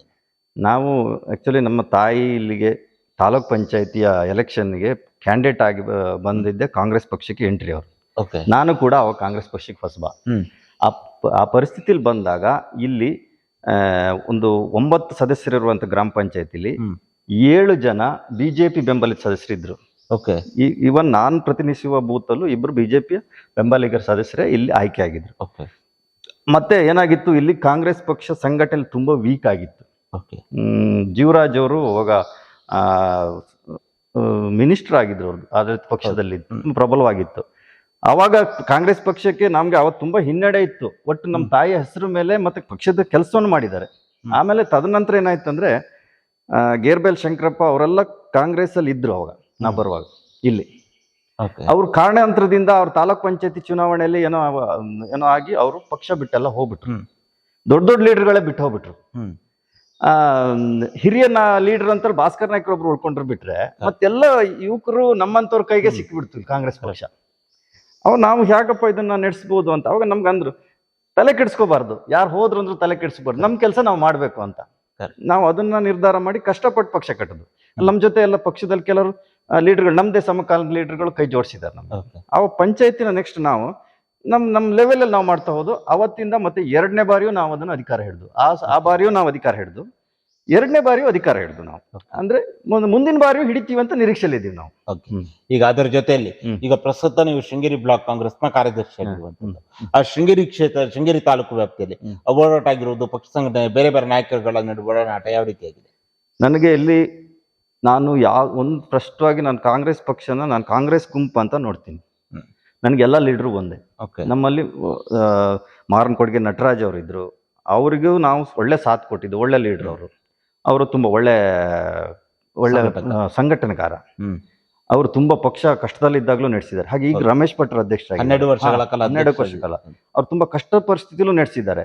ನಾವು ಆಕ್ಚುಲಿ ನಮ್ಮ ತಾಯಿ ಇಲ್ಲಿಗೆ ತಾಲೂಕ್ ಪಂಚಾಯತಿಯ ಎಲೆಕ್ಷನ್ಗೆ ಕ್ಯಾಂಡಿಡೇಟ್ ಆಗಿ ಬಂದಿದ್ದೆ ಕಾಂಗ್ರೆಸ್ ಪಕ್ಷಕ್ಕೆ ಎಂಟ್ರಿ ಅವರು. ನಾನು ಕೂಡ ಅವಾಗ ಕಾಂಗ್ರೆಸ್ ಪಕ್ಷಕ್ಕೆ ಹೊಸಬ ಆ ಪರಿಸ್ಥಿತಿಲಿ ಬಂದಾಗ ಇಲ್ಲಿ ಒಂದು ಒಂಬತ್ತು ಸದಸ್ಯರಿರುವಂತ ಗ್ರಾಮ ಪಂಚಾಯತಿಲಿ ಏಳು ಜನ ಬಿಜೆಪಿ ಬೆಂಬಲಿತ ಸದಸ್ಯರಿದ್ರು ಓಕೆ. ಇವನ್ ನಾನು ಪ್ರತಿನಿಧಿಸುವ ಬೂತಲ್ಲೂ ಇಬ್ಬರು ಬಿಜೆಪಿಯ ಬೆಂಬಲಿಗರ ಸದಸ್ಯರೇ ಇಲ್ಲಿ ಆಯ್ಕೆ ಆಗಿದ್ರು. ಓಕೆ. ಮತ್ತೆ ಏನಾಗಿತ್ತು ಇಲ್ಲಿ ಕಾಂಗ್ರೆಸ್ ಪಕ್ಷ ಸಂಘಟನೆ ತುಂಬಾ ವೀಕ್ ಆಗಿತ್ತು. ಓಕೆ. ಜೀವರಾಜ್ ಅವರು ಅವಾಗ ಮಿನಿಸ್ಟರ್ ಆಗಿದ್ರು ಅವ್ರದ್ದು ಆಡಳಿತ ಪಕ್ಷದಲ್ಲಿ ತುಂಬಾ ಪ್ರಬಲವಾಗಿತ್ತು. ಅವಾಗ ಕಾಂಗ್ರೆಸ್ ಪಕ್ಷಕ್ಕೆ ನಮ್ಗೆ ಅವತ್ತು ತುಂಬಾ ಹಿನ್ನಡೆ ಇತ್ತು. ಒಟ್ಟು ನಮ್ಮ ತಾಯಿಯ ಹೆಸರು ಮೇಲೆ ಮತ್ತೆ ಪಕ್ಷದ ಕೆಲಸವನ್ನು ಮಾಡಿದ್ದಾರೆ. ಆಮೇಲೆ ತದನಂತರ ಏನಾಯ್ತು ಅಂದ್ರೆ ಆ, ಗೇರ್ಬೇಲ್ ಶಂಕರಪ್ಪ ಅವರೆಲ್ಲ ಕಾಂಗ್ರೆಸ್ ಅಲ್ಲಿ ಇದ್ರು ಅವಾಗ ನಾ ಬರುವಾಗ ಇಲ್ಲಿ. ಓಕೆ ಅವ್ರ ಕಾರಣಾಂತರದಿಂದ ಅವ್ರ ತಾಲೂಕ್ ಪಂಚಾಯತಿ ಚುನಾವಣೆಯಲ್ಲಿ ಏನೋ ಏನೋ ಆಗಿ ಅವರು ಪಕ್ಷ ಬಿಟ್ಟೆಲ್ಲ ಹೋಗ್ಬಿಟ್ರು. ದೊಡ್ಡ ದೊಡ್ಡ ಲೀಡರ್ಗಳೇ ಬಿಟ್ಟು ಹೋಗ್ಬಿಟ್ರು. ಹಿರಿಯ ಲೀಡರ್ ಅಂತ ಭಾಸ್ಕರ್ ನಾಯ್ಕರ್ ಒಬ್ರು ಉಳ್ಕೊಂಡ್ರು ಬಿಟ್ರೆ ಮತ್ತೆಲ್ಲ ಯುವಕರು ನಮ್ಮಂತವ್ರ ಕೈಗೆ ಸಿಕ್ಬಿಡ್ತು ಕಾಂಗ್ರೆಸ್ ಪಕ್ಷ. ಅವಾಗ ನಾವು ಹೇಗಪ್ಪ ಇದನ್ನ ನಡೆಸ್ಬೋದು ಅಂತ. ಅವಾಗ ನಮ್ಗೆ ಅಂದ್ರು ತಲೆ ಕೆಡಿಸ್ಕೋಬಾರ್ದು. ಯಾರು ಹೋದ್ರು ಅಂದ್ರು ತಲೆ ಕೆಡಿಸ್ಬಾರ್ದು ನಮ್ಮ ಕೆಲಸ ನಾವು ಮಾಡಬೇಕು ಅಂತ. ನಾವು ಅದನ್ನ ನಿರ್ಧಾರ ಮಾಡಿ ಕಷ್ಟಪಟ್ಟು ಪಕ್ಷ ಕಟ್ಟದು. ನಮ್ಮ ಜೊತೆ ಎಲ್ಲ ಪಕ್ಷದಲ್ಲಿ ಕೆಲವರು ಲೀಡರ್ಗಳು ನಮ್ದೇ ಸಮಕಾಲೀನ ಲೀಡರ್ಗಳು ಕೈ ಜೋಡಿಸಿದ್ದಾರೆ ನಮ್ಮ ಅವ ಪಂಚಾಯತಿನ ನೆಕ್ಸ್ಟ್ ನಾವು ನಮ್ ನಮ್ ಲೆವೆಲ್ ಅಲ್ಲಿ ನಾವು ಮಾಡ್ತಾ ಹೋದು ಅವತ್ತಿಂದ ಮತ್ತೆ ಎರಡನೇ ಬಾರಿಯೂ ನಾವು ಅದನ್ನ ಅಧಿಕಾರ ಹಿಡಿದು ಆ ಆ ಬಾರಿಯೂ ನಾವು ಅಧಿಕಾರ ಹಿಡಿದು ಎರಡನೇ ಬಾರಿಯೂ ಅಧಿಕಾರ ಹಿಡಿದು ನಾವು. ಅಂದ್ರೆ ಮುಂದ್- ಮುಂದಿನ ಬಾರಿಯೂ ಹಿಡಿತೀವಿ ಅಂತ ನಿರೀಕ್ಷೆಯಲ್ಲಿ ಇದ್ದೀವಿ ನಾವು. ಓಕೆ ಈಗ ಅದರ ಜೊತೆಯಲ್ಲಿ ಈಗ ಪ್ರಸ್ತುತ ನೀವು ಶೃಂಗೇರಿ ಬ್ಲಾಕ್ ಕಾಂಗ್ರೆಸ್ನ ಕಾರ್ಯದರ್ಶಿ ಆಗಿರುವಂತದ್ದು. ಆ ಶೃಂಗೇರಿ ಕ್ಷೇತ್ರ ಶೃಂಗೇರಿ ತಾಲೂಕು ವ್ಯಾಪ್ತಿಯಲ್ಲಿ ಒಡಾಟ ಓಡಾಟ ಆಗಿರುವುದು ಪಕ್ಷ ಸಂಘಟನೆ ಬೇರೆ ಬೇರೆ ನಾಯಕರುಗಳ ನಡುವೆ ಒಡನಾಟ ಯಾವ ಆಗಿದೆ? ನನಗೆ ಇಲ್ಲಿ ನಾನು ಯಾವ ಒಂದು ಸ್ಪಷ್ಟವಾಗಿ ನಾನು ಕಾಂಗ್ರೆಸ್ ಪಕ್ಷನ ನಾನು ಕಾಂಗ್ರೆಸ್ ಗುಂಪು ಅಂತ ನೋಡ್ತೀನಿ. ನನಗೆಲ್ಲ ಲೀಡರ್ ಒಂದೇ. ಓಕೆ ನಮ್ಮಲ್ಲಿ ಮಾರನ್ ಕೊಡುಗೆ ನಟರಾಜ್ ಅವರು ಇದ್ರು ಅವರಿಗೂ ನಾವು ಒಳ್ಳೆ ಸಾಥ್ ಕೊಟ್ಟಿದ್ದು ಒಳ್ಳೆ ಲೀಡ್ರ್ ಅವರು. ಅವರು ತುಂಬಾ ಒಳ್ಳೆ ಒಳ್ಳೆ. ಸಂಘಟನೆಕಾರ ಅವರು ತುಂಬಾ ಪಕ್ಷ ಕಷ್ಟದಲ್ಲಿದ್ದಾಗಲೂ ನಡೆಸಿದ್ದಾರೆ. ಹಾಗೆ ಈಗ ರಮೇಶ್ ಭಟ್ರ ಅಧ್ಯಕ್ಷ ಹನ್ನೆರಡು ವರ್ಷಗಳ ಕಾಲ ಹನ್ನೆರಡು ಅವ್ರು ತುಂಬಾ ಕಷ್ಟ ಪರಿಸ್ಥಿತಿಲೂ ನಡೆಸಿದ್ದಾರೆ.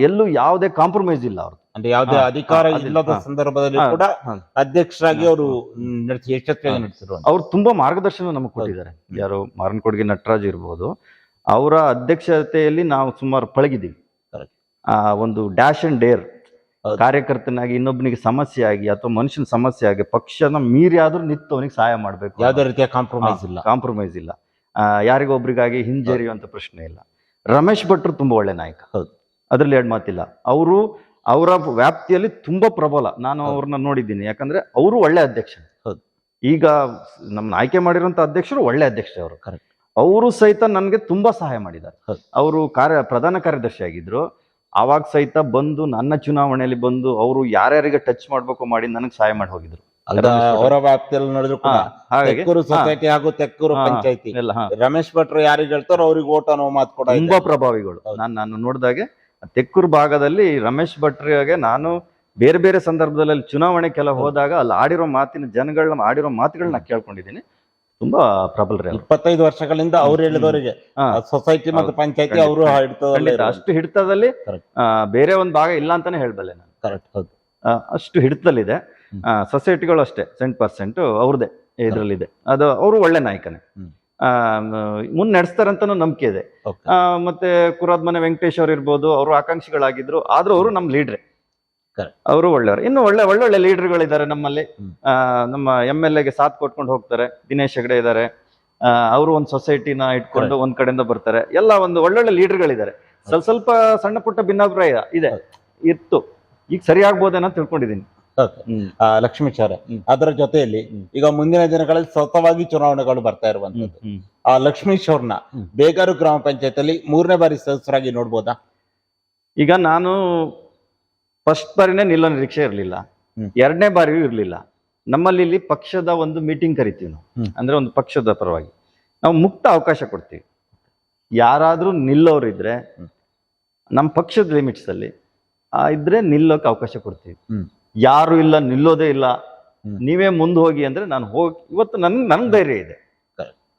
ಎಲ್ಲೂ ಯಾವುದೇ ಕಾಂಪ್ರಮೈಸ್ ಇಲ್ಲ ಅವರು ಅಂದ್ರೆ ಯಾವುದೇ ಅಧಿಕಾರ ಇಲ್ಲದ. ಸಂದರ್ಭದಲ್ಲಿ ಕೂಡ ಅಧ್ಯಕ್ಷರಾಗಿ. ಅವರು ಅವ್ರು ತುಂಬಾ ಮಾರ್ಗದರ್ಶನ ನಮಗೆ ಕೊಟ್ಟಿದ್ದಾರೆ. ಯಾರು ಮಾರನ್ ಕೊಡುಗೆ ನಟರಾಜ್ ಇರ್ಬೋದು ಅವರ ಅಧ್ಯಕ್ಷತೆಯಲ್ಲಿ ನಾವು ಸುಮಾರು ಪಳಗಿದ್ದೀವಿ. ಆ ಒಂದು ಡ್ಯಾಶ್ ಅಂಡ್ ಡೇರ್. ಕಾರ್ಯಕರ್ತನಾಗಿ ಇನ್ನೊಬ್ಬನಿಗೆ ಸಮಸ್ಯೆ ಆಗಿ ಅಥವಾ ಮನುಷ್ಯನ ಸಮಸ್ಯೆ ಆಗಿ ಪಕ್ಷನ ಮೀರಿ ಆದ್ರೂ ನಿಂತು ಅವನಿಗೆ ಸಹಾಯ ಮಾಡಬೇಕು ಯಾವುದೇ ರೀತಿಯ ಕಾಂಪ್ರಮೈಸ್ ಇಲ್ಲ. ಕಾಂಪ್ರಮೈಸ್ ಇಲ್ಲ. ಯಾರಿಗೊಬ್ಬರಿಗಾಗಿ ಯಾರಿಗೊಬ್ರಿಗಾಗಿ ಹಿಂಜರಿಯುವಂತ ಪ್ರಶ್ನೆ ಇಲ್ಲ. ರಮೇಶ್ ಭಟ್ರು ತುಂಬಾ ಒಳ್ಳೆ ನಾಯಕ. ಹೌದು. ಅದ್ರಲ್ಲಿ ಎರಡು ಮಾತಿಲ್ಲ. ಅವರು ಅವರ ವ್ಯಾಪ್ತಿಯಲ್ಲಿ ತುಂಬಾ ಪ್ರಬಲ. ನಾನು. ಅವ್ರನ್ನ ನೋಡಿದ್ದೀನಿ. ಯಾಕಂದ್ರೆ ಅವರು ಒಳ್ಳೆ ಅಧ್ಯಕ್ಷ ಹೌದು. ಈಗ ನಮ್ಮ ಆಯ್ಕೆ ಮಾಡಿರುವಂತ ಅಧ್ಯಕ್ಷರು ಒಳ್ಳೆ ಅಧ್ಯಕ್ಷ ಅವರು. ಕರೆಕ್ಟ್ ಅವರು ಸಹಿತ ನನಗೆ ತುಂಬಾ ಸಹಾಯ ಮಾಡಿದ್ದಾರೆ. ಅವರು ಕಾರ್ಯ ಪ್ರಧಾನ ಕಾರ್ಯದರ್ಶಿ ಆಗಿದ್ರು ಅವಾಗ ಸಹಿತ ಬಂದು ನನ್ನ ಚುನಾವಣೆಯಲ್ಲಿ ಬಂದು ಅವರು ಯಾರ್ಯಾರಿಗೆ ಟಚ್ ಮಾಡ್ಬೇಕು ಮಾಡಿ ನನಗೆ ಸಹಾಯ ಮಾಡಿ ಹೋಗಿದ್ರು. ಅವರ ವ್ಯಾಪ್ತಿಯಲ್ಲಿ ನೋಡಿದ್ರು ತೆಕ್ಕೂರು ಸೊಸೈಟಿ ಹಾಗೂ ತೆಕ್ಕೂರು ಪಂಚಾಯತಿ. ರಮೇಶ್ ಭಟ್ರು ಯಾರಿಗೆ ಹೇಳ್ತಾರೋ ಅವ್ರಿಗೆ ಓಟ್ ಅನ್ನೋ ಮಾತು ಕೂಡ ತುಂಬಾ ಪ್ರಭಾವಿಗಳು. ನಾನು ನಾನು ನೋಡಿದಾಗೆ ತೆಕ್ಕೂರು ಭಾಗದಲ್ಲಿ ರಮೇಶ್ ಭಟ್ರಿಗೆ ನಾನು ಬೇರೆ ಬೇರೆ ಸಂದರ್ಭದಲ್ಲಿ ಚುನಾವಣೆ ಕೆಲ ಹೋದಾಗ ಅಲ್ಲಿ ಆಡಿರೋ ಮಾತಿನ ಜನಗಳನ್ನ ಆಡಿರೋ ಮಾತುಗಳನ್ನ ಕೇಳ್ಕೊಂಡಿದ್ದೀನಿ. ತುಂಬಾ ಪ್ರಬಲರೇ ಅವರು ಇಪ್ಪತ್ತೈದು ವರ್ಷಗಳಿಂದ ಅವ್ರು ಹೇಳಿದವರಿಗೆ. ಸೊಸೈಟಿ ಮತ್ತು. ಪಂಚಾಯತಿ ಅವರು ಖಂಡಿತ. ಅಷ್ಟು ಹಿಡಿತದಲ್ಲಿ ಬೇರೆ ಒಂದು ಭಾಗ ಇಲ್ಲ ಅಂತಾನೆ ಹೇಳ್ಬಲ್ಲೆ ನಾನು. ಕರೆಕ್ಟ್ ಹೌದು. ಅಷ್ಟು ಹಿಡಿತದಲ್ಲಿದೆ. ಸೊಸೈಟಿಗಳು ಅಷ್ಟೇ ಸೆಂಟ್ ಪರ್ಸೆಂಟ್ ಅವ್ರದೇ ಇದ್ರಲ್ಲಿದೆ. ಅದು ಅವರು ಒಳ್ಳೆ ನಾಯಕನೇ. ಮುನ್ ನಡೆಸ್ತಾರಂತನೂ ನಂಬಿಕೆ ಇದೆ. ಮತ್ತೆ ಕುರಾದ್ ಮನೆ ವೆಂಕಟೇಶ್ ಅವ್ರು ಇರ್ಬೋದು ಅವರು ಆಕಾಂಕ್ಷಿಗಳಾಗಿದ್ರು ಆದ್ರೂ ಅವರು ನಮ್ಮ ಲೀಡ್ರೆ. ಅವರು ಒಳ್ಳೆಯವರು. ಇನ್ನು ಒಳ್ಳೆ ಒಳ್ಳೊಳ್ಳೆ ಲೀಡರ್ಗಳಿದ್ದಾರೆ ನಮ್ಮಲ್ಲಿ. ನಮ್ಮ ಎಂ ಎಲ್ ಎಗೆ ಸಾಥ್ ಕೊಟ್ಕೊಂಡು ಹೋಗ್ತಾರೆ. ದಿನೇಶ್ ಹೆಗಡೆ ಇದ್ದಾರೆ. ಅವರು ಒಂದು ಸೊಸೈಟಿನ ಇಟ್ಕೊಂಡು ಒಂದ್ ಕಡೆಯಿಂದ ಬರ್ತಾರೆ. ಎಲ್ಲ ಒಂದು ಒಳ್ಳೊಳ್ಳೆ ಲೀಡರ್ಗಳಿದ್ದಾರೆ ಸ್ವಲ್ಪ ಸ್ವಲ್ಪ ಸಣ್ಣ ಪುಟ್ಟ ಭಿನ್ನಾಭಿಪ್ರಾಯ ಇದೆ. ಇತ್ತು. ಈಗ ಸರಿ ಆಗ್ಬೋದೇನೋ ತಿಳ್ಕೊಂಡಿದ್ದೀನಿ. ಲಕ್ಷ್ಮೀಚಾರ ಅದರ ಜೊತೆಯಲ್ಲಿ ಈಗ ಮುಂದಿನ ದಿನಗಳಲ್ಲಿ ಸ್ವತಃವಾಗಿ ಚುನಾವಣೆಗಳು ಬರ್ತಾ ಇರುವಂತದ್ದು ಆ ಲಕ್ಷ್ಮೀಶ್ವರ್ನ. ಬೇಗಾರು ಗ್ರಾಮ ಪಂಚಾಯತಿಯಲ್ಲಿ ಮೂರನೇ ಬಾರಿ ಸದಸ್ಯರಾಗಿ ನೋಡ್ಬೋದಾ? ಈಗ ನಾನು ಫಸ್ಟ್ ಬಾರಿನೇ ನಿಲ್ಲೋ ನಿರೀಕ್ಷೆ ಇರಲಿಲ್ಲ. ಎರಡನೇ ಬಾರಿಯೂ ಇರಲಿಲ್ಲ. ನಮ್ಮಲ್ಲಿ ಇಲ್ಲಿ ಪಕ್ಷದ ಒಂದು ಮೀಟಿಂಗ್ ಕರಿತೀವಿ ನಾವು. ಅಂದ್ರೆ ಒಂದು ಪಕ್ಷದ ಪರವಾಗಿ. ನಾವು ಮುಕ್ತ ಅವಕಾಶ ಕೊಡ್ತೀವಿ. ಯಾರಾದರೂ ನಿಲ್ಲೋರಿದ್ರೆ ಇದ್ರೆ ನಮ್ಮ ಪಕ್ಷದ ಲಿಮಿಟ್ಸ್ ಅಲ್ಲಿ ಇದ್ರೆ ನಿಲ್ಲೋಕೆ ಅವಕಾಶ ಕೊಡ್ತೀವಿ. ಯಾರು ಇಲ್ಲ ನಿಲ್ಲೋದೇ ಇಲ್ಲ. ನೀವೇ ಮುಂದೆ ಹೋಗಿ ಅಂದ್ರೆ ನಾನು ಹೋಗಿ ಇವತ್ತು ನನ್ ನನ್ ಧೈರ್ಯ ಇದೆ.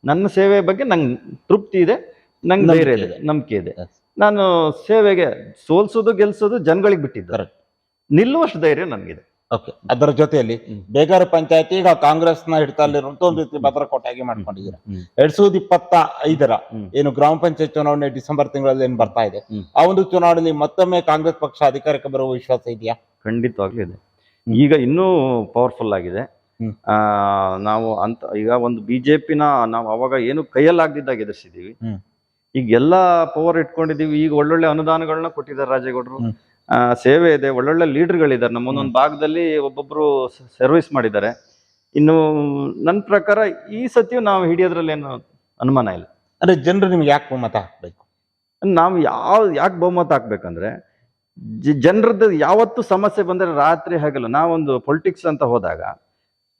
ನನ್ನ ಸೇವೆ ಬಗ್ಗೆ ನಂಗೆ ತೃಪ್ತಿ ಇದೆ ನಂಗೆ ಧೈರ್ಯ ಇದೆ. ನಂಬಿಕೆ ಇದೆ. ನಾನು ಸೇವೆಗೆ ಸೋಲ್ಸೋದು ಗೆಲ್ಸೋದು ಜನಗಳಿಗೆ ಬಿಟ್ಟಿದ್ದಾರೆ ನಿಲ್ಲುವಷ್ಟು ಧೈರ್ಯ ನನಗಿದೆ. ಓಕೆ ಅದರ ಜೊತೆಯಲ್ಲಿ ಬೇಗಾರ ಪಂಚಾಯತಿ ಈಗ ಕಾಂಗ್ರೆಸ್ನ ಹಿಡಿತಲ್ಲಿರುವಂತ ಒಂದು ರೀತಿ ಭದ್ರಕೋಟೆಯಾಗಿ ಮಾಡ್ಕೊಂಡಿದ್ದೀರಾ. ಎರಡ್ ಸಾವಿರದ ಇಪ್ಪತ್ತ ಐದರ ಏನು ಗ್ರಾಮ ಪಂಚಾಯತ್ ಚುನಾವಣೆ ಡಿಸೆಂಬರ್ ತಿಂಗಳಲ್ಲಿ ಏನು ಬರ್ತಾ ಇದೆ? ಆ ಒಂದು ಚುನಾವಣೆಯಲ್ಲಿ ಮತ್ತೊಮ್ಮೆ ಕಾಂಗ್ರೆಸ್ ಪಕ್ಷ ಅಧಿಕಾರಕ್ಕೆ ಬರುವ ವಿಶ್ವಾಸ ಇದೆಯಾ? ಖಂಡಿತವಾಗ್ಲೂ ಇದೆ. ಈಗ ಇನ್ನೂ ಪವರ್ಫುಲ್ ಆಗಿದೆ. ನಾವು ಅಂತ ಈಗ ಒಂದು ಬಿಜೆಪಿನ ನಾವು ಅವಾಗ ಏನು ಕೈಯಲ್ಲಾಗ್ದಿದ್ದಾಗ ಎದುರಿಸಿದೀವಿ. ಈಗ ಎಲ್ಲ ಪವರ್ ಇಟ್ಕೊಂಡಿದೀವಿ ಈಗ ಒಳ್ಳೊಳ್ಳೆ ಅನುದಾನಗಳನ್ನ ಕೊಟ್ಟಿದ್ದಾರೆ ರಾಜೇಗೌಡರು. ಸೇವೆ ಇದೆ. ಒಳ್ಳೊಳ್ಳೆ ಲೀಡರ್ಗಳಿದ್ದಾರೆ. ನಮ್ಮ ಒಂದೊಂದು ಭಾಗದಲ್ಲಿ ಒಬ್ಬೊಬ್ರು ಸರ್ವಿಸ್ ಮಾಡಿದ್ದಾರೆ. ಇನ್ನು ನನ್ನ ಪ್ರಕಾರ ಈ ಸತಿಯು ನಾವು ಹಿಡಿಯೋದ್ರಲ್ಲಿ ಏನು ಅನುಮಾನ ಇಲ್ಲ. ಅಂದ್ರೆ ಜನರು ನಿಮ್ಗೆ ಯಾಕೆ ಬಹುಮತ ಹಾಕ್ಬೇಕು? ನಾವು ಯಾವ ಯಾಕೆ ಬಹುಮತ ಹಾಕ್ಬೇಕಂದ್ರೆ ಜನರದ್ದು ಯಾವತ್ತು ಸಮಸ್ಯೆ ಬಂದರೆ ರಾತ್ರಿ ಹಗಲು ನಾವೊಂದು ಪೊಲಿಟಿಕ್ಸ್ ಅಂತ ಹೋದಾಗ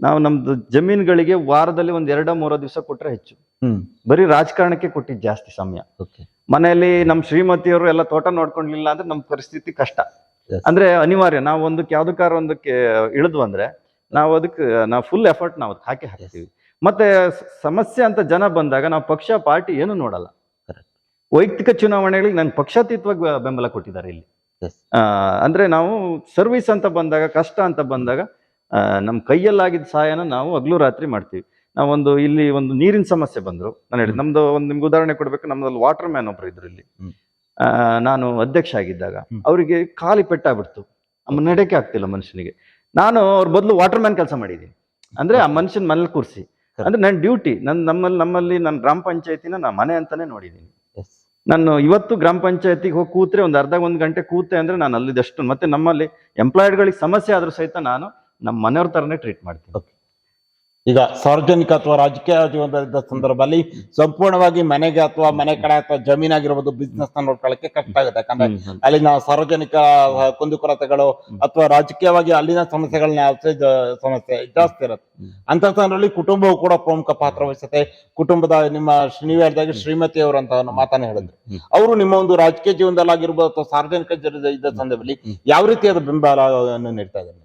ನಾವು ನಮ್ದು ಜಮೀನುಗಳಿಗೆ ವಾರದಲ್ಲಿ ಒಂದ್ ಎರಡ ಮೂರೋ ದಿವಸ ಕೊಟ್ರೆ ಹೆಚ್ಚು. ಹ್ಮ್. ಬರೀ ರಾಜಕಾರಣಕ್ಕೆ ಕೊಟ್ಟಿದ್ ಜಾಸ್ತಿ ಸಮಯ. ಮನೆಯಲ್ಲಿ ನಮ್ ಶ್ರೀಮತಿಯವರು ಎಲ್ಲ ತೋಟ ನೋಡ್ಕೊಂಡಿಲ್ಲ ಅಂದ್ರೆ ನಮ್ ಪರಿಸ್ಥಿತಿ ಕಷ್ಟ. ಅಂದ್ರೆ ಅನಿವಾರ್ಯ ನಾವು ಒಂದಕ್ಕೆ ಯಾವ್ದಕ್ಕಾರ ಒಂದಕ್ಕೆ ಇಳಿದ್ವು ಅಂದ್ರೆ ನಾವು ಅದಕ್ಕೆ ನಾವು ಫುಲ್ ಎಫರ್ಟ್ ನಾವು ಅದಕ್ಕೆ ಹಾಕಿ ಹಾಕ್ತೀವಿ. ಮತ್ತೆ ಸಮಸ್ಯೆ ಅಂತ ಜನ ಬಂದಾಗ ನಾವು ಪಕ್ಷ ಪಾರ್ಟಿ ಏನು ನೋಡಲ್ಲ. ವೈಯಕ್ತಿಕ ಚುನಾವಣೆಗಳಿಗೆ ನಂಗೆ ಪಕ್ಷಾತೀತವಾಗಿ ಬೆಂಬಲ ಕೊಟ್ಟಿದ್ದಾರೆ ಇಲ್ಲಿ. ಅಂದ್ರೆ ನಾವು ಸರ್ವಿಸ್ ಅಂತ ಬಂದಾಗ ಕಷ್ಟ ಅಂತ ಬಂದಾಗ ನಮ್ಮ ಕೈಯಲ್ಲಾಗಿದ್ದ ಸಹಾಯನ ನಾವು ಹಗ್ಲು ರಾತ್ರಿ ಮಾಡ್ತೀವಿ. ನಾವೊಂದು ಇಲ್ಲಿ ಒಂದು ನೀರಿನ ಸಮಸ್ಯೆ ಬಂದರು. ನಾನು ಹೇಳಿ ನಮ್ಮದು ನಮ್ದು ಒಂದು ನಿಮ್ಗೆ ಉದಾಹರಣೆ ಕೊಡಬೇಕು ನಮ್ದಲ್ಲಿ ವಾಟರ್ ಮ್ಯಾನ್ ಒಬ್ರು ಇದ್ರು ಇಲ್ಲಿ. ನಾನು ಅಧ್ಯಕ್ಷ ಆಗಿದ್ದಾಗ. ಅವರಿಗೆ ಖಾಲಿ ಪೆಟ್ಟಾಗ್ಬಿಡ್ತು ಅಮ್ಮ ನಡೆಯಕ್ಕೆ ಆಗ್ತಿಲ್ಲ ಮನುಷ್ಯನಿಗೆ. ನಾನು ಅವ್ರ ಬದಲು ವಾಟರ್ ಮ್ಯಾನ್ ಕೆಲಸ ಮಾಡಿದ್ದೀನಿ. ಅಂದ್ರೆ ಆ ಮನುಷ್ಯನ ಮನೇಲಿ ಕೂರಿಸಿ. ಅಂದ್ರೆ ನನ್ನ ಡ್ಯೂಟಿ ನನ್ನ ನಮ್ಮಲ್ಲಿ ನಮ್ಮಲ್ಲಿ ನನ್ನ ಗ್ರಾಮ ಪಂಚಾಯತಿನ ನಾ ಮನೆ ಅಂತಾನೆ ನೋಡಿದ್ದೀನಿ. ನಾನು ಇವತ್ತು ಗ್ರಾಮ ಪಂಚಾಯತಿಗೆ ಹೋಗಿ ಕೂತ್ರೆ ಒಂದು ಅರ್ಧ ಒಂದು ಗಂಟೆ ಕೂತೆ ಅಂದ್ರೆ ನಾನು ಅಲ್ಲಿದಷ್ಟು ಮತ್ತೆ ನಮ್ಮಲ್ಲಿ ಎಂಪ್ಲಾಯ್ಡ್ಗಳಿಗೆ ಸಮಸ್ಯೆ ಆದ್ರೂ ಸಹಿತ ನಾನು ನಮ್ಮ ಮನೆಯವ್ರ ತರನೇ ಟ್ರೀಟ್ ಮಾಡ್ತೀವಿ. ಈಗ ಸಾರ್ವಜನಿಕ ಅಥವಾ ರಾಜಕೀಯ ಜೀವನದಲ್ಲಿದ್ದ ಸಂದರ್ಭದಲ್ಲಿ ಸಂಪೂರ್ಣವಾಗಿ ಮನೆಗೆ ಅಥವಾ ಮನೆ ಕಡೆ ಅಥವಾ ಜಮೀನಾಗಿರ್ಬೋದು ಬಿಸ್ನೆಸ್ನ ನೋಡ್ಕೊಳ್ಳಕ್ಕೆ ಕಷ್ಟ ಆಗುತ್ತೆ. ಯಾಕಂದ್ರೆ. ಅಲ್ಲಿನ ಸಾರ್ವಜನಿಕ ಕುಂದುಕೊರತೆಗಳು ಅಥವಾ ರಾಜಕೀಯವಾಗಿ ಅಲ್ಲಿನ ಸಮಸ್ಯೆಗಳನ್ನ ಸಮಸ್ಯೆ ಜಾಸ್ತಿ ಇರುತ್ತೆ. ಅಂತ ಸಂದರ್ಭದಲ್ಲಿ ಕುಟುಂಬವು ಕೂಡ ಪ್ರಮುಖ ಪಾತ್ರ ವಹಿಸುತ್ತೆ. ಕುಟುಂಬದ ನಿಮ್ಮ ನೀವು ಹೇಳಿದಾಗ ಶ್ರೀಮತಿ ಅವರು ಅಂತ ಮಾತನ್ನ ಹೇಳಿದ್ರು. ಅವರು ನಿಮ್ಮ ಒಂದು ರಾಜಕೀಯ ಜೀವನದಲ್ಲಾಗಿರ್ಬೋದು ಅಥವಾ ಸಾರ್ವಜನಿಕ ಜೀವನದ ಇದ್ದ ಸಂದರ್ಭದಲ್ಲಿ. ಯಾವ ರೀತಿಯಾದ ಬೆಂಬಲವನ್ನು ನೀಡ್ತಾ ಇದ್ದಾರೆ?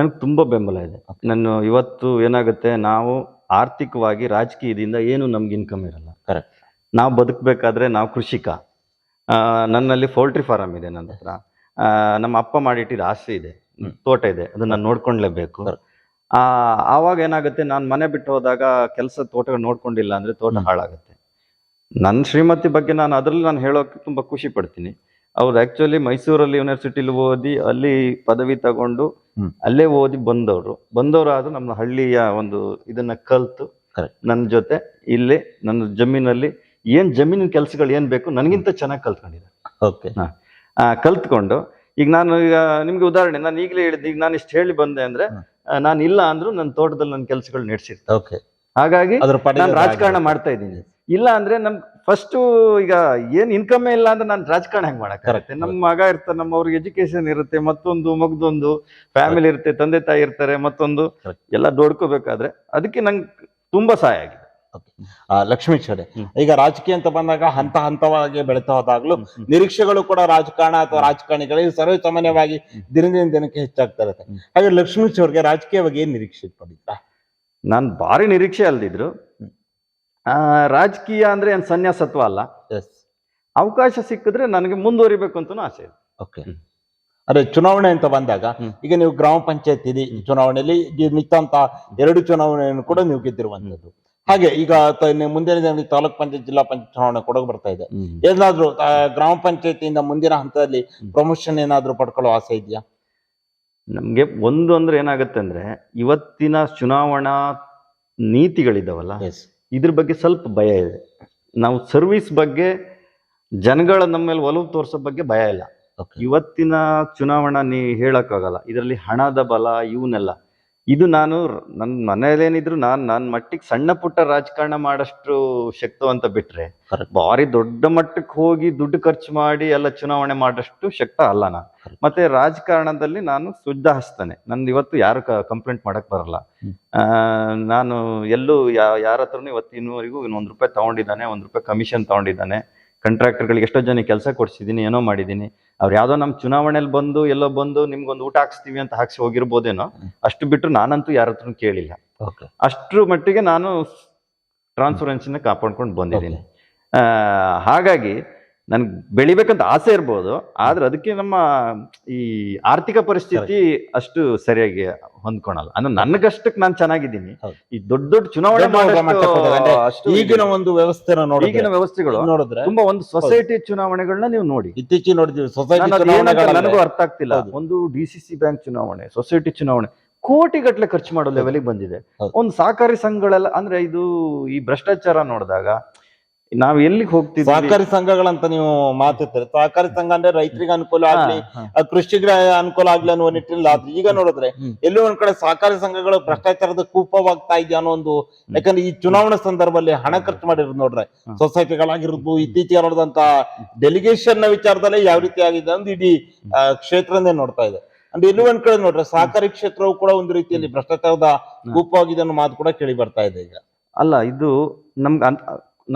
ನನಗೆ ತುಂಬ ಬೆಂಬಲ ಇದೆ. ನಾನು ಇವತ್ತು ಏನಾಗುತ್ತೆ ನಾವು ಆರ್ಥಿಕವಾಗಿ ರಾಜಕೀಯದಿಂದ ಏನು ನಮ್ಗೆ ಇನ್ಕಮ್ ಇರಲ್ಲ. ಕರೆಕ್ಟ್ ನಾವು ಬದುಕಬೇಕಾದ್ರೆ ನಾವು ಕೃಷಿಕ. ನನ್ನಲ್ಲಿ ಪೋಲ್ಟ್ರಿ ಫಾರಂ ಇದೆ ನನ್ನ ಹತ್ರ. ನಮ್ಮ ಅಪ್ಪ ಮಾಡಿಟ್ಟಿದ್ದ ಆಸೆ ಇದೆ. ತೋಟ ಇದೆ. ಅದನ್ನು ನಾನು ನೋಡ್ಕೊಳ್ಲೇಬೇಕು ಆವಾಗ ಏನಾಗುತ್ತೆ ನಾನು ಮನೆ ಬಿಟ್ಟು ಹೋದಾಗ ಕೆಲಸ ತೋಟ ನೋಡ್ಕೊಂಡಿಲ್ಲ ಅಂದ್ರೆ ತೋಟ. ಹಾಳಾಗುತ್ತೆ. ನನ್ನ ಶ್ರೀಮತಿ ಬಗ್ಗೆ ನಾನು ಅದರಲ್ಲಿ ನಾನು ಹೇಳೋಕೆ ತುಂಬ ಖುಷಿ ಪಡ್ತೀನಿ. ಅವ್ರು ಆ್ಯಕ್ಚುಲಿ ಮೈಸೂರಲ್ಲಿ ಯೂನಿವರ್ಸಿಟಿಲಿ ಓದಿ ಅಲ್ಲಿ ಪದವಿ ತಗೊಂಡು. ಅಲ್ಲೇ ಓದಿ ಬಂದವರು. ಬಂದವರು ಆದ್ರೂ ನಮ್ಮ ಹಳ್ಳಿಯ ಒಂದು ಇದನ್ನ ಕಲ್ತು. ನನ್ನ ಜೊತೆ ಇಲ್ಲಿ ನನ್ನ ಜಮೀನಲ್ಲಿ ಏನ್ ಜಮೀನಿನ ಕೆಲಸಗಳು ಏನ್ ಬೇಕು ನನಗಿಂತ ಚೆನ್ನಾಗಿ ಕಲ್ತ್ಕೊಂಡಿದ್ದಾರೆ. ಓಕೆ ಕಲ್ತ್ಕೊಂಡು ಈಗ ನಾನು ಈಗ ನಿಮ್ಗೆ ಉದಾಹರಣೆ ನಾನು ಈಗಲೇ ಹೇಳಿದ್ ಈಗ ನಾನು ಇಷ್ಟು ಹೇಳಿ ಬಂದೆ ಅಂದ್ರೆ ನಾನು ಇಲ್ಲ ಅಂದ್ರೂ ನನ್ನ ತೋಟದಲ್ಲಿ ನನ್ನ ಕೆಲಸಗಳು ನಡೆಸಿರ್ತಾರೆ ಓಕೆ ಹಾಗಾಗಿ ನಾನು ರಾಜಕಾರಣ ಮಾಡ್ತಾ ಇದ್ದೀನಿ. ಇಲ್ಲ ಅಂದ್ರೆ ನಮ್ ಫಸ್ಟ್ ಈಗ ಏನ್ ಇನ್ಕಮ್ ಇಲ್ಲ ಅಂದ್ರೆ ನಾನು ರಾಜಕಾರಣ ಹೆಂಗ್ ಮಾಡಕ್ಕಾಗತ್ತೆ. ನಮ್ಮ ಮಗ ಇರ್ತಾರೆ ನಮ್ಮ ಅವ್ರಿಗೆ ಎಜುಕೇಶನ್ ಇರುತ್ತೆ ಮತ್ತೊಂದು ಮಗದೊಂದು ಫ್ಯಾಮಿಲಿ ಇರುತ್ತೆ ತಂದೆ ತಾಯಿ ಇರ್ತಾರೆ ಮತ್ತೊಂದು ಎಲ್ಲ ದೊಡ್ಕೋಬೇಕಾದ್ರೆ ಅದಕ್ಕೆ ನಂಗೆ ತುಂಬಾ ಸಹಾಯ ಆಗಿದೆ. ಆ, ಲಕ್ಷ್ಮೀಶ್ ಅವರೇ ಈಗ ರಾಜಕೀಯ ಅಂತ ಬಂದಾಗ ಹಂತ ಹಂತವಾಗಿ ಬೆಳೀತಾ ಹೋದಾಗ್ಲೂ ನಿರೀಕ್ಷೆಗಳು ಕೂಡ ರಾಜಕಾರಣ ಅಥವಾ ರಾಜಕಾರಣಿಗಳಿಗೆ ಸರ್ವೇ ಸಾಮಾನ್ಯವಾಗಿ ದಿನದಿಂದ ದಿನಕ್ಕೆ ಹೆಚ್ಚಾಗ್ತಾ ಇರುತ್ತೆ. ಹಾಗೆ ಲಕ್ಷ್ಮೀಶ್ ಅವ್ರಿಗೆ ರಾಜಕೀಯವಾಗಿ ಏನ್ ನಿರೀಕ್ಷೆ ಇಟ್ಕೊಂಡಿದ್ರ ನಾನು ಭಾರಿ ನಿರೀಕ್ಷೆ ಅಲ್ದಿದ್ರು. ರಾಜಕೀಯ ಅಂದ್ರೆ ಏನ್ ಸನ್ಯಾಸತ್ವ ಅಲ್ಲ. ಎಸ್ ಅವಕಾಶ ಸಿಕ್ಕಿದ್ರೆ ನನಗೆ ಮುಂದುವರಿಬೇಕು ಅಂತ ಆಸೆ ಇದೆ. ಓಕೆ. ಅದೇ ಚುನಾವಣೆ ಅಂತ ಬಂದಾಗ ಈಗ ನೀವು ಗ್ರಾಮ ಪಂಚಾಯತ್ ಇದೆ ಚುನಾವಣೆಯಲ್ಲಿ ನಿಂತ ಎರಡು ಚುನಾವಣೆಯನ್ನು ಕೂಡ ನೀವು ಗೆದ್ದಿರುವಂತದ್ದು ಹಾಗೆ ಈಗ ಮುಂದಿನ ದಿನಗಳಲ್ಲಿ ತಾಲೂಕ್ ಪಂಚಾಯತ್ ಜಿಲ್ಲಾ ಪಂಚಾಯತ್ ಚುನಾವಣೆ ಕೂಡ ಬರ್ತಾ ಇದೆ. ಏನಾದ್ರೂ ಗ್ರಾಮ ಪಂಚಾಯತಿಯಿಂದ ಮುಂದಿನ ಹಂತದಲ್ಲಿ ಪ್ರಮೋಷನ್ ಏನಾದ್ರೂ ಪಡ್ಕೊಳ್ಳೋ ಆಸೆ ಇದೆಯಾ? ನಮ್ಗೆ ಒಂದು ಅಂದ್ರೆ ಏನಾಗುತ್ತೆ ಅಂದ್ರೆ ಇವತ್ತಿನ ಚುನಾವಣಾ ನೀತಿಗಳಿದಾವಲ್ಲ ಎಸ್ ಇದ್ರ ಬಗ್ಗೆ ಸ್ವಲ್ಪ ಭಯ ಇದೆ. ನಾವು ಸರ್ವಿಸ್ ಬಗ್ಗೆ ಜನಗಳ ನಮ್ಮ ಮೇಲೆ ಒಲವು ತೋರಿಸೋ ಬಗ್ಗೆ ಭಯ ಇಲ್ಲ. ಇವತ್ತಿನ ಚುನಾವಣಾ ನೀ ಹೇಳಕ್ಕಾಗಲ್ಲ. ಇದರಲ್ಲಿ ಹಣದ ಬಲ ಇವನ್ನೆಲ್ಲ ಇದು ನಾನು ನನ್ನ ಮನೇಲೇನಿದ್ರು ನಾನು ನನ್ನ ಮಟ್ಟಿಗೆ ಸಣ್ಣ ಪುಟ್ಟ ರಾಜಕಾರಣ ಮಾಡಷ್ಟು ಶಕ್ತವಂತ ಬಿಟ್ರೆ Correct. ಭಾರಿ ದೊಡ್ಡ ಮಟ್ಟಕ್ಕೆ ಹೋಗಿ ದುಡ್ಡು ಖರ್ಚು ಮಾಡಿ ಎಲ್ಲ ಚುನಾವಣೆ ಮಾಡಷ್ಟು ಶಕ್ತ ಅಲ್ಲ ನಾನು. ಮತ್ತೆ ರಾಜಕಾರಣದಲ್ಲಿ ನಾನು ಶುದ್ಧ ಹಸ್ತಾನೆ. ನಂದು ಇವತ್ತು ಯಾರು ಕಂಪ್ಲೇಂಟ್ ಮಾಡಕ್ ಬರಲ್ಲ. ನಾನು ಎಲ್ಲೂ ಯಾರ ಹತ್ರನೂ ಇವತ್ತಿನವರೆಗೂ ಒಂದ್ ರೂಪಾಯಿ ತಗೊಂಡಿದ್ದಾನೆ ಒಂದ್ ರೂಪಾಯಿ ಕಮಿಷನ್ ತಗೊಂಡಿದ್ದಾನೆ. ಕಾಂಟ್ರಾಕ್ಟರ್ಗಳಿಗೆ ಎಷ್ಟೋ ಜನ ಕೆಲಸ ಕೊಡ್ಸಿದ್ದೀನಿ ಏನೋ ಮಾಡಿದ್ದೀನಿ ಅವ್ರು ಯಾವುದೋ ನಮ್ಮ ಚುನಾವಣೆಯಲ್ಲಿ ಬಂದು ಎಲ್ಲೋ ಬಂದು ನಿಮ್ಗೊಂದು ಊಟ ಹಾಕ್ಸ್ತೀವಿ ಅಂತ ಹಾಕ್ಸಿ ಹೋಗಿರ್ಬೋದೇನೋ. ಅಷ್ಟು ಬಿಟ್ಟರು ನಾನಂತೂ ಯಾರ ಹತ್ರನೂ ಕೇಳಿಲ್ಲ. ಅಷ್ಟ್ರ ಮಟ್ಟಿಗೆ ನಾನು ಟ್ರಾನ್ಸ್ಪರೆನ್ಸಿನ ಕಾಪಾಡ್ಕೊಂಡು ಬಂದಿದ್ದೀನಿ. ಹಾಗಾಗಿ ನನ್ಗೆ ಬೆಳಿಬೇಕಂತ ಆಸೆ ಇರ್ಬೋದು ಆದ್ರೆ ಅದಕ್ಕೆ ನಮ್ಮ ಈ ಆರ್ಥಿಕ ಪರಿಸ್ಥಿತಿ ಅಷ್ಟು ಸರಿಯಾಗಿ ಹೊಂದ್ಕೊಳಲ್ಲ. ಅಂದ್ರೆ ನನಗಷ್ಟಕ್ಕೆ ನಾನು ಚೆನ್ನಾಗಿದ್ದೀನಿ. ಈ ದೊಡ್ಡ ದೊಡ್ಡ ಚುನಾವಣೆ ಈಗಿನ ಒಂದು ವ್ಯವಸ್ಥೆನ ನೋಡಿದ್ರೆ ಈಗಿನ ವ್ಯವಸ್ಥೆಗಳು ನೋಡಿದ್ರೆ ತುಂಬಾ ಒಂದು ಸೊಸೈಟಿ ಚುನಾವಣೆಗಳನ್ನ ನೀವು ನೋಡಿ. ಇತ್ತೀಚೆಗೆ ನೋಡಿದ್ವಿ ಸೊಸೈಟಿ ನನಗೂ ಅರ್ಥ ಆಗ್ತಿಲ್ಲ. ಒಂದು ಡಿ ಸಿ ಸಿ ಬ್ಯಾಂಕ್ ಚುನಾವಣೆ ಸೊಸೈಟಿ ಚುನಾವಣೆ ಕೋಟಿ ಗಟ್ಟಲೆ ಖರ್ಚು ಮಾಡೋ ಲೆವೆಲ್ಗೆ ಬಂದಿದೆ. ಒಂದು ಸಹಕಾರಿ ಸಂಘಗಳೆಲ್ಲ ಅಂದ್ರೆ ಇದು ಈ ಭ್ರಷ್ಟಾಚಾರ ನೋಡಿದಾಗ ನಾವ್ ಎಲ್ಲಿಗೆ ಹೋಗ್ತಿದ್ವಿ? ಸಹಕಾರಿ ಸಂಘಗಳಂತ ನೀವು ಮಾತಾಡ್ತಾರೆ ಸಹಕಾರಿ ಸಂಘ ಅಂದ್ರೆ ರೈತರಿಗೆ ಅನುಕೂಲ ಆಗ್ಲಿ ಕೃಷಿಗೆ ಅನುಕೂಲ ಆಗ್ಲಿ ಅನ್ನುವ ನಿಟ್ಟಿನಲ್ಲಿ ಆದ್ರೆ. ಈಗ ನೋಡಿದ್ರೆ. ಎಲ್ಲೋ ಒಂದ್ ಕಡೆ ಸಹಕಾರಿ ಸಂಘಗಳು ಭ್ರಷ್ಟಾಚಾರದ ಕೂಪವಾಗ್ತಾ ಇದೆಯಾ ಅನ್ನೋ ಒಂದು ಯಾಕಂದ್ರೆ ಈ ಚುನಾವಣಾ ಸಂದರ್ಭದಲ್ಲಿ ಹಣ ಖರ್ಚು ಮಾಡಿರೋದು ನೋಡ್ರೆ ಸೊಸೈಟಿಗಳಾಗಿರೋದು ಸೊಸೈಟಿಗಳಾಗಿರ್ಬೋದು ಇತ್ತೀಚೆಗೆ ನೋಡಿದಂತ ಡೆಲಿಗೇಷನ್ನ ವಿಚಾರದಲ್ಲಿ ಯಾವ ರೀತಿ ಆಗಿದೆ ಅಂದ್ರೆ ಇಡೀ ಕ್ಷೇತ್ರನೇ ನೋಡ್ತಾ ಇದೆ. ಅಂದ್ರೆ ಎಲ್ಲೋ ಒಂದ್ ಕಡೆ ನೋಡ್ರೆ ಸಹಕಾರಿ ಕ್ಷೇತ್ರವು ಕೂಡ ಒಂದು ರೀತಿಯಲ್ಲಿ ಭ್ರಷ್ಟಾಚಾರದ ಕೂಪವಾಗಿದೆ ಅನ್ನೋ ಮಾತು ಕೂಡ ಕೇಳಿ ಬರ್ತಾ ಇದೆ ಈಗ. ಅಲ್ಲ ಇದು ನಮ್ಗೆ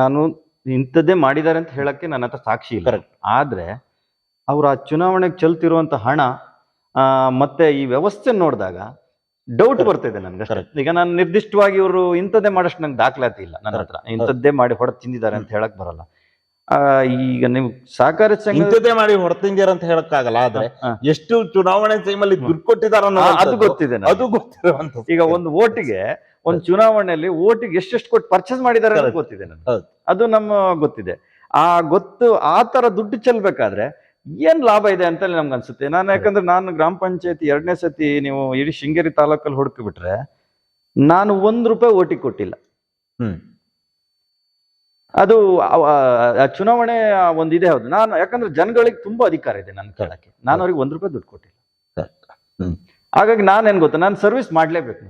ನಾನು ಇಂಥದ್ದೇ ಮಾಡಿದ್ದಾರೆ ಅಂತ ಹೇಳಕ್ಕೆ ನನ್ನ ಹತ್ರ ಸಾಕ್ಷಿ ಇಲ್ಲ. ಆದ್ರೆ ಅವರು ಆ ಚುನಾವಣೆಗೆ ಚೆಲ್ತಿರುವಂತ ಹಣ ಆ, ಮತ್ತೆ ಈ ವ್ಯವಸ್ಥೆ ನೋಡಿದಾಗ ಡೌಟ್ ಬರ್ತಿದೆ ನನ್ಗೆ. ಈಗ ನಾನು ನಿರ್ದಿಷ್ಟವಾಗಿ ಇವರು ಇಂಥದ್ದೇ ಮಾಡಷ್ಟು ನಂಗೆ ದಾಖಲಾತಿ ಇಲ್ಲ ನನ್ನ ಹತ್ರ. ಇಂಥದ್ದೇ ಮಾಡಿ ಹೊಡೆದು ತಿಂದಿದ್ದಾರೆ ಅಂತ ಹೇಳಕ್ ಬರಲ್ಲ. ಈಗ ನೀವು ಸಹಕಾರ ಸಂಘ ಇಂಥದ್ದೇ ಮಾಡಿ ಹೊರತಿಂದಿರ ಅಂತ ಹೇಳಕ್ಕಾಗಲ್ಲ ಆದ್ರೆ ಎಷ್ಟು ಚುನಾವಣೆ ಟೈಮಲ್ಲಿ ದುಡ್ಡು ಕೊಟ್ಟಿದಾರ ಅದು ಗೊತ್ತಿದೆ ನನಗೆ. ಅದು ಗೊತ್ತಿರುವಂತ ಈಗ ಒಂದು ಓಟಿಗೆ ಒಂದು ಚುನಾವಣೆಯಲ್ಲಿ ಓಟಿಗೆ ಎಷ್ಟೆಷ್ಟು ಕೊಟ್ಟು ಪರ್ಚೇಸ್ ಮಾಡಿದ್ದಾರೆ ಅಂತ ಗೊತ್ತಿದೆ ನನಗೆ. ಹೌದು. ಅದು ನಮ್ಮ ಗೊತ್ತಿದೆ. ಆ ಗೊತ್ತು ಆ ತರ ದುಡ್ಡು ಚೆಲ್ಬೇಕಾದ್ರೆ ಏನ್ ಲಾಭ ಇದೆ ಅಂತ ನಮ್ಗೆ ಅನ್ಸುತ್ತೆ. ನಾನು ಯಾಕಂದ್ರೆ ನಾನು ಗ್ರಾಮ ಪಂಚಾಯತಿ ಎರಡನೇ ಸತಿ ನೀವು ಇಡೀ ಶೃಂಗೇರಿ ತಾಲೂಕಲ್ಲಿ ಹುಡುಕಿ ಬಿಟ್ರೆ ನಾನು ಒಂದ್ ರೂಪಾಯಿ ಓಟಿಗೆ ಕೊಟ್ಟಿಲ್ಲ. ಹ್ಮ್. ಅದು ಚುನಾವಣೆ ಒಂದಿದೆ ಹೌದು. ನಾನು ಯಾಕಂದ್ರೆ ಜನಗಳಿಗೆ ತುಂಬಾ ಅಧಿಕಾರ ಇದೆ ನನ್ನ ಕೇಳಕ್ಕೆ ನಾನು ಅವ್ರಿಗೆ ಒಂದ್ ರೂಪಾಯಿ ದುಡ್ಡು ಕೊಟ್ಟಿಲ್ಲ. ಹಾಗಾಗಿ ನಾನೇನ್ ಗೊತ್ತಾ? ನಾನು ಸರ್ವಿಸ್ ಮಾಡ್ಲೇಬೇಕು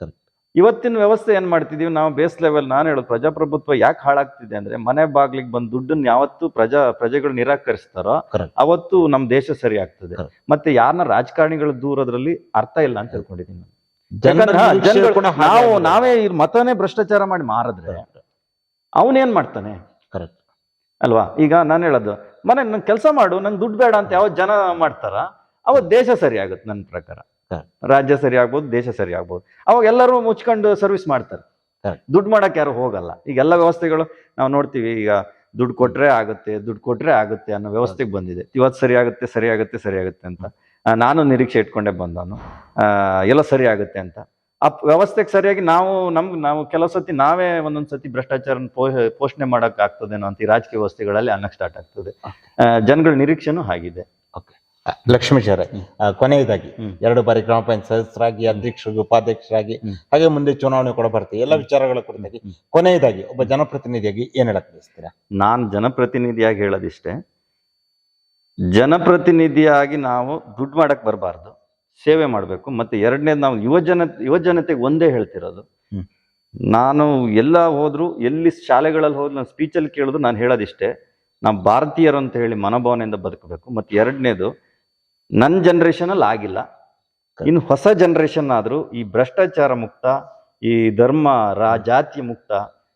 Correct. ಇವತ್ತಿನ ವ್ಯವಸ್ಥೆ ಏನ್ ಮಾಡ್ತಿದೀವಿ? ನಾವು ಬೇಸ್ ಲೆವೆಲ್ ನಾನು ಹೇಳೋದು ಪ್ರಜಾಪ್ರಭುತ್ವ ಯಾಕೆ ಹಾಳಾಗ್ತಿದೆ ಅಂದ್ರೆ ಮನೆ ಬಾಗ್ಲಿಗೆ ಬಂದು ದುಡ್ಡನ್ನ ಯಾವತ್ತು ಪ್ರಜಾ ಪ್ರಜೆಗಳು ನಿರಾಕರಿಸ್ತಾರೋ. ಅವತ್ತು ನಮ್ ದೇಶ ಸರಿ ಆಗ್ತದೆ. ಮತ್ತೆ ಯಾರನ್ನ ರಾಜಕಾರಣಿಗಳ ದೂರದ್ರಲ್ಲಿ ಅರ್ಥ ಇಲ್ಲ ಅಂತ ತಿಳ್ಕೊಂಡಿದ್ದೀನಿ ನಾನು. ಜನರ ಯಾಕಂದ್ರೆ ಹಾ, ನಿರೀಕ್ಷೆ ಜನಗಳು- ಕೂಡ ಹಾಗೆ ನಾವು ನಾವೇ ಮತನೇ ಭ್ರಷ್ಟಾಚಾರ ಮಾಡಿ ಮಾರಿದ್ರೆ ಅವನೇನ್ ಮಾಡ್ತಾನೆ? ಕರೆಕ್ಟ್. ಅಲ್ವಾ? ಈಗ ನಾನು ಹೇಳೋದು ಮನೆ ನನ್ ಕೆಲಸ ಮಾಡು ನಂಗೆ ದುಡ್ಡು ಬೇಡ ಅಂತ ಯಾವ ಜನ ಮಾಡ್ತಾರ ಅವ ದೇಶ ಸರಿ ಆಗುತ್ತೆ ನನ್ನ ಪ್ರಕಾರ. ರಾಜ್ಯ ಸರಿ ಆಗ್ಬೋದು ದೇಶ ಸರಿ ಆಗ್ಬೋದು. ಅವಾಗ ಎಲ್ಲರೂ ಮುಚ್ಕೊಂಡು ಸರ್ವಿಸ್ ಮಾಡ್ತಾರೆ. ದುಡ್ಡು ಮಾಡಕ್ ಯಾರು ಹೋಗಲ್ಲ. ಈಗ ಎಲ್ಲ ವ್ಯವಸ್ಥೆಗಳು ನಾವು ನೋಡ್ತೀವಿ ಈಗ ದುಡ್ಡು ಕೊಟ್ರೆ ಆಗುತ್ತೆ ದುಡ್ಡು ಕೊಟ್ರೆ ಆಗುತ್ತೆ ಅನ್ನೋ ವ್ಯವಸ್ಥೆಗೆ ಬಂದಿದೆ. ಇವತ್ತು ಸರಿ ಆಗುತ್ತೆ ಸರಿ ಆಗುತ್ತೆ ಸರಿ ಆಗುತ್ತೆ ಅಂತ. ನಾನು ನಿರೀಕ್ಷೆ ಇಟ್ಕೊಂಡೆ ಬಂದವನು. ಎಲ್ಲ ಸರಿ ಆಗುತ್ತೆ ಅಂತ. ಆ ವ್ಯವಸ್ಥೆಗೆ ಸರಿಯಾಗಿ ನಾವು ನಮ್ಗೆ ನಾವು ಕೆಲವು ಸತಿ ನಾವೇ ಒಂದೊಂದು ಸತಿ ಭ್ರಷ್ಟಾಚಾರ ಪೋಷಣೆ ಮಾಡಕ್ ಆಗ್ತದೇನೋ ಅಂತ ಈ ರಾಜಕೀಯ ವ್ಯವಸ್ಥೆಗಳಲ್ಲಿ ಅನ್ನಕ್ ಸ್ಟಾರ್ಟ್ ಆಗ್ತದೆ. ಜನಗಳ ನಿರೀಕ್ಷೆನೂ ಆಗಿದೆ ಲಕ್ಷ್ಮೀ. ಆ, ಕೊನೆಯದಾಗಿ ಎರಡು ಬಾರಿ ಗ್ರಾಮ ಪಂಚಾಯತ್ ಸದಸ್ಯರಾಗಿ ಅಧ್ಯಕ್ಷರಾಗಿ ಉಪಾಧ್ಯಕ್ಷರಾಗಿ ಹಾಗೆ ಮುಂದೆ ಚುನಾವಣೆ ಕೂಡ ಬರ್ತೀವಿ ಎಲ್ಲ ವಿಚಾರಗಳ ಕುರಿತಾಗಿ. ಕೊನೆಯದಾಗಿ ಒಬ್ಬ ಜನಪ್ರತಿನಿಧಿಯಾಗಿ ಏನ್ ಹೇಳಕ್ ಬಯಸ್ತೀರಾ? ನಾನು ಜನಪ್ರತಿನಿಧಿಯಾಗಿ ಹೇಳೋದಿಷ್ಟೇ. ಜನಪ್ರತಿನಿಧಿಯಾಗಿ ನಾವು ದುಡ್ಡು ಮಾಡಕ್ ಬರಬಾರ್ದು. ಸೇವೆ ಮಾಡಬೇಕು. ಮತ್ತೆ ಎರಡನೇದು ನಾವು ಯುವಜನ ಯುವಜನತೆಗೆ ಒಂದೇ ಹೇಳ್ತಿರೋದು. ನಾನು ಎಲ್ಲ ಹೋದ್ರು ಎಲ್ಲಿ ಶಾಲೆಗಳಲ್ಲಿ ಹೋದ್ರು ನಾನು ಸ್ಪೀಚಲ್ಲಿ ಕೇಳಿದ್ರು ನಾನು ಹೇಳೋದಿಷ್ಟೇ. ನಾವು ಭಾರತೀಯರು ಅಂತ ಹೇಳಿ ಮನೋಭಾವನೆಯಿಂದ ಬದುಕಬೇಕು. ಮತ್ತೆ ಎರಡನೇದು ನನ್ನ ಜನ್ರೇಷನಲ್ಲಿ ಆಗಿಲ್ಲ. ಇನ್ನು ಹೊಸ ಜನ್ರೇಷನ್ ಆದರೂ ಈ ಭ್ರಷ್ಟಾಚಾರ ಮುಕ್ತ ಈ ಧರ್ಮ ರಾ ಜಾತಿ ಮುಕ್ತ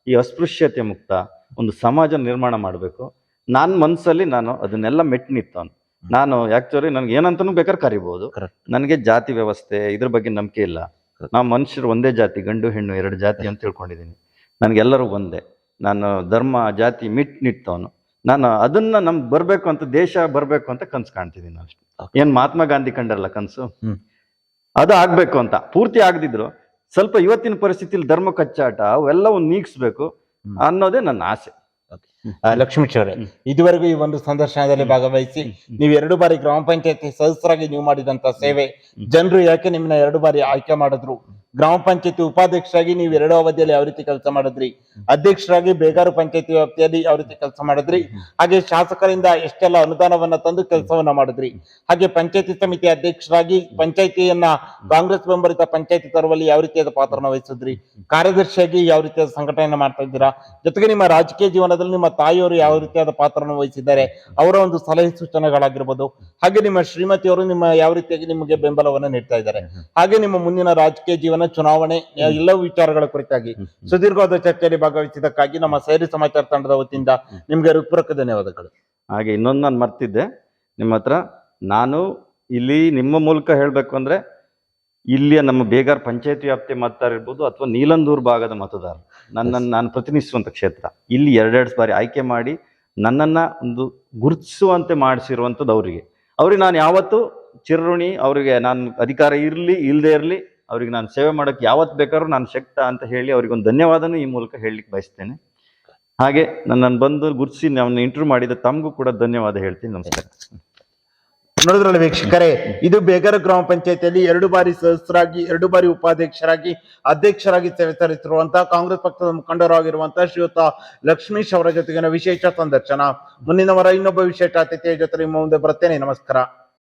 ಈ ಅಸ್ಪೃಶ್ಯತೆ ಮುಕ್ತ ಒಂದು ಸಮಾಜ ನಿರ್ಮಾಣ ಮಾಡಬೇಕು. ನನ್ನ ಮನಸ್ಸಲ್ಲಿ ನಾನು ಅದನ್ನೆಲ್ಲ ಮೆಟ್ಟು ನಿಂತವನು ನಾನು ಆಕ್ಚುಲಿ ನನ್ಗೆ ಏನಂತನೂ ಬೇಕಾದ್ರೆ ಕರಿಬಹುದು Correct. ನನಗೆ ಜಾತಿ ವ್ಯವಸ್ಥೆ ಇದ್ರ ಬಗ್ಗೆ ನಂಬಿಕೆ ಇಲ್ಲ. ನಾವು ಮನುಷ್ಯರು ಒಂದೇ ಜಾತಿ ಗಂಡು ಹೆಣ್ಣು ಎರಡು ಜಾತಿ ಅಂತ ತಿಳ್ಕೊಂಡಿದ್ದೀನಿ. ನನಗೆಲ್ಲರೂ ಒಂದೇ. ನಾನು ಧರ್ಮ ಜಾತಿ ಮಿಟ್ ನಿಟ್ಟವನು. ನಾನು ಅದನ್ನ ನಮ್ಗೆ ಬರ್ಬೇಕು ಅಂತ ದೇಶ ಬರ್ಬೇಕು ಅಂತ ಕನ್ಸು ಕಾಣ್ತಿದ್ದೀನಿ ಅಷ್ಟೇ. Okay. ಏನ್ ಮಹಾತ್ಮ ಗಾಂಧಿ ಕಂಡಲ್ಲ ಕನ್ಸು? ಹ್ಮ್. ಅದು ಆಗ್ಬೇಕು ಅಂತ. ಪೂರ್ತಿ ಆಗದಿದ್ರು. ಸ್ವಲ್ಪ ಇವತ್ತಿನ ಪರಿಸ್ಥಿತಿಲಿ ಧರ್ಮ ಕಚ್ಚಾಟ ಅವೆಲ್ಲವನ್ನು ನೀಗಿಸ್ಬೇಕು. ಅನ್ನೋದೇ ನನ್ನ ಆಸೆ. ಲಕ್ಷ್ಮೀಶ್ ಚೌರೆ ಇದುವರೆಗೂ ಈ ಒಂದು ಸಂದರ್ಶನದಲ್ಲಿ ಭಾಗವಹಿಸಿ ನೀವು ಎರಡು ಬಾರಿ ಗ್ರಾಮ ಪಂಚಾಯತಿ ಸದಸ್ಯರಾಗಿ ನೀವು ಮಾಡಿದಂತ ಸೇವೆ. ಜನರು ಯಾಕೆ ನಿಮ್ಮನ್ನ ಎರಡು ಬಾರಿ ಆಯ್ಕೆ ಮಾಡಿದ್ರು? ಗ್ರಾಮ ಪಂಚಾಯತಿ ಉಪಾಧ್ಯಕ್ಷರಾಗಿ ನೀವು ಎರಡು ಅವಧಿಯಲ್ಲಿ ಯಾವ ರೀತಿ ಕೆಲಸ ಮಾಡಿದ್ರಿ? ಅಧ್ಯಕ್ಷರಾಗಿ ಬೇಗಾರು ಪಂಚಾಯತಿ ವ್ಯಾಪ್ತಿಯಲ್ಲಿ ಯಾವ ರೀತಿ ಕೆಲಸ ಮಾಡಿದ್ರಿ? ಹಾಗೆ ಶಾಸಕರಿಂದ ಎಷ್ಟೆಲ್ಲ ಅನುದಾನವನ್ನ ತಂದು ಕೆಲಸವನ್ನ ಮಾಡಿದ್ರಿ? ಹಾಗೆ ಪಂಚಾಯತಿ ಸಮಿತಿ ಅಧ್ಯಕ್ಷರಾಗಿ ಪಂಚಾಯತಿಯನ್ನ ಕಾಂಗ್ರೆಸ್ ಬೆಂಬಲಿತ ಪಂಚಾಯತಿ ತರುವಲ್ಲಿ ಯಾವ ರೀತಿಯಾದ ಪಾತ್ರನ ವಹಿಸಿದ್ರಿ? ಕಾರ್ಯದರ್ಶಿಯಾಗಿ ಯಾವ ರೀತಿಯಾದ ಸಂಘಟನೆಯನ್ನ ಮಾಡ್ತಾ ಇದ್ದೀರಾ? ಜೊತೆಗೆ ನಿಮ್ಮ ರಾಜಕೀಯ ಜೀವನದಲ್ಲಿ ನಿಮ್ಮ ತಾಯಿಯವರು ಯಾವ ರೀತಿಯಾದ ಪಾತ್ರವನ್ನು ವಹಿಸಿದ್ದಾರೆ ಅವರ ಒಂದು ಸಲಹೆ ಸೂಚನೆಗಳಾಗಿರ್ಬೋದು ಹಾಗೆ ನಿಮ್ಮ ಶ್ರೀಮತಿಯವರು ನಿಮ್ಮ ಯಾವ ರೀತಿಯಾಗಿ ನಿಮಗೆ ಬೆಂಬಲವನ್ನು ನೀಡ್ತಾ ಇದ್ದಾರೆ ಹಾಗೆ ನಿಮ್ಮ ಮುಂದಿನ ರಾಜಕೀಯ ಜೀವನ ಚುನಾವಣೆ ಎಲ್ಲ ವಿಚಾರಗಳ ಕುರಿತಾಗಿ ಸುದೀರ್ಘವಾದ ಚರ್ಚೆಯಲ್ಲಿ ಭಾಗವಹಿಸಿದ್ದಕ್ಕಾಗಿ ನಮ್ಮ ಸೈರಿ ಸಮಾಚಾರ ತಂಡದ ವತಿಯಿಂದ ನಿಮ್ಗೆ ಹೃತ್ಪೂರ್ವಕ ಧನ್ಯವಾದಗಳು. ಹಾಗೆ ಇನ್ನೊಂದು ನಾನು ಮರ್ತಿದ್ದೆ ನಿಮ್ಮ ಹತ್ರ ನಾನು ಇಲ್ಲಿ ನಿಮ್ಮ ಮೂಲಕ ಹೇಳಬೇಕು ಅಂದ್ರೆ ಇಲ್ಲಿಯ ನಮ್ಮ ಬೇಗಾರ್ ಪಂಚಾಯತ್ ವ್ಯಾಪ್ತಿ ಮತದಾರ ಇರ್ಬೋದು ಅಥವಾ ನೀಲಂದೂರು ಭಾಗದ ಮತದಾರ ನನ್ನನ್ನು ನಾನು ಪ್ರತಿನಿಧಿಸುವಂಥ ಕ್ಷೇತ್ರ. ಇಲ್ಲಿ ಎರಡೆರಡು ಬಾರಿ ಆಯ್ಕೆ ಮಾಡಿ ನನ್ನನ್ನು ಒಂದು ಗುರುತಿಸುವಂತೆ ಮಾಡಿಸಿರುವಂಥದ್ದು ಅವರಿಗೆ. ಅವ್ರಿಗೆ ನಾನು ಯಾವತ್ತು ಚಿರಋಣಿ ಅವರಿಗೆ ನಾನು ಅಧಿಕಾರ ಇರಲಿ ಇಲ್ಲದೇ ಇರಲಿ ಅವರಿಗೆ ನಾನು ಸೇವೆ ಮಾಡೋಕ್ಕೆ ಯಾವತ್ತು ಬೇಕಾದ್ರೂ ನಾನು ಶಕ್ತ ಅಂತ ಹೇಳಿ ಅವ್ರಿಗೆ ಒಂದು ಧನ್ಯವಾದನೂ ಈ ಮೂಲಕ ಹೇಳಲಿಕ್ಕೆ ಬಯಸ್ತೇನೆ. ಹಾಗೆ ನನ್ನನ್ನು ಬಂದು ಗುರುತಿಸಿ ನಾನು ಇಂಟರ್ವ್ಯೂ ಮಾಡಿದ ತಮಗೂ ಕೂಡ ಧನ್ಯವಾದ ಹೇಳ್ತೀನಿ. ನಮಸ್ಕಾರ. ನೋಡಿದ್ರಲ್ಲ ವೀಕ್ಷಕರೇ, ಇದು ಬೇಗರ ಗ್ರಾಮ ಪಂಚಾಯತಿಯಲ್ಲಿ ಎರಡು ಬಾರಿ ಸದಸ್ಯರಾಗಿ, ಎರಡು ಬಾರಿ ಉಪಾಧ್ಯಕ್ಷರಾಗಿ, ಅಧ್ಯಕ್ಷರಾಗಿ ಸೇವೆ ಸಲ್ಲಿಸಿರುವಂತಹ ಕಾಂಗ್ರೆಸ್ ಪಕ್ಷದ ಮುಖಂಡರಾಗಿರುವಂತಹ ಶ್ರೀಯುತ ಲಕ್ಷ್ಮೀಶ್ ಅವರ ಜೊತೆಗಿನ ವಿಶೇಷ ಸಂದರ್ಶನ. ಮುಂದಿನ ವಾರ ಇನ್ನೊಬ್ಬ ವಿಶೇಷ ಅತಿಥಿಯ ಜೊತೆ ನಿಮ್ಮ ಮುಂದೆ ಬರ್ತೇನೆ ನಮಸ್ಕಾರ.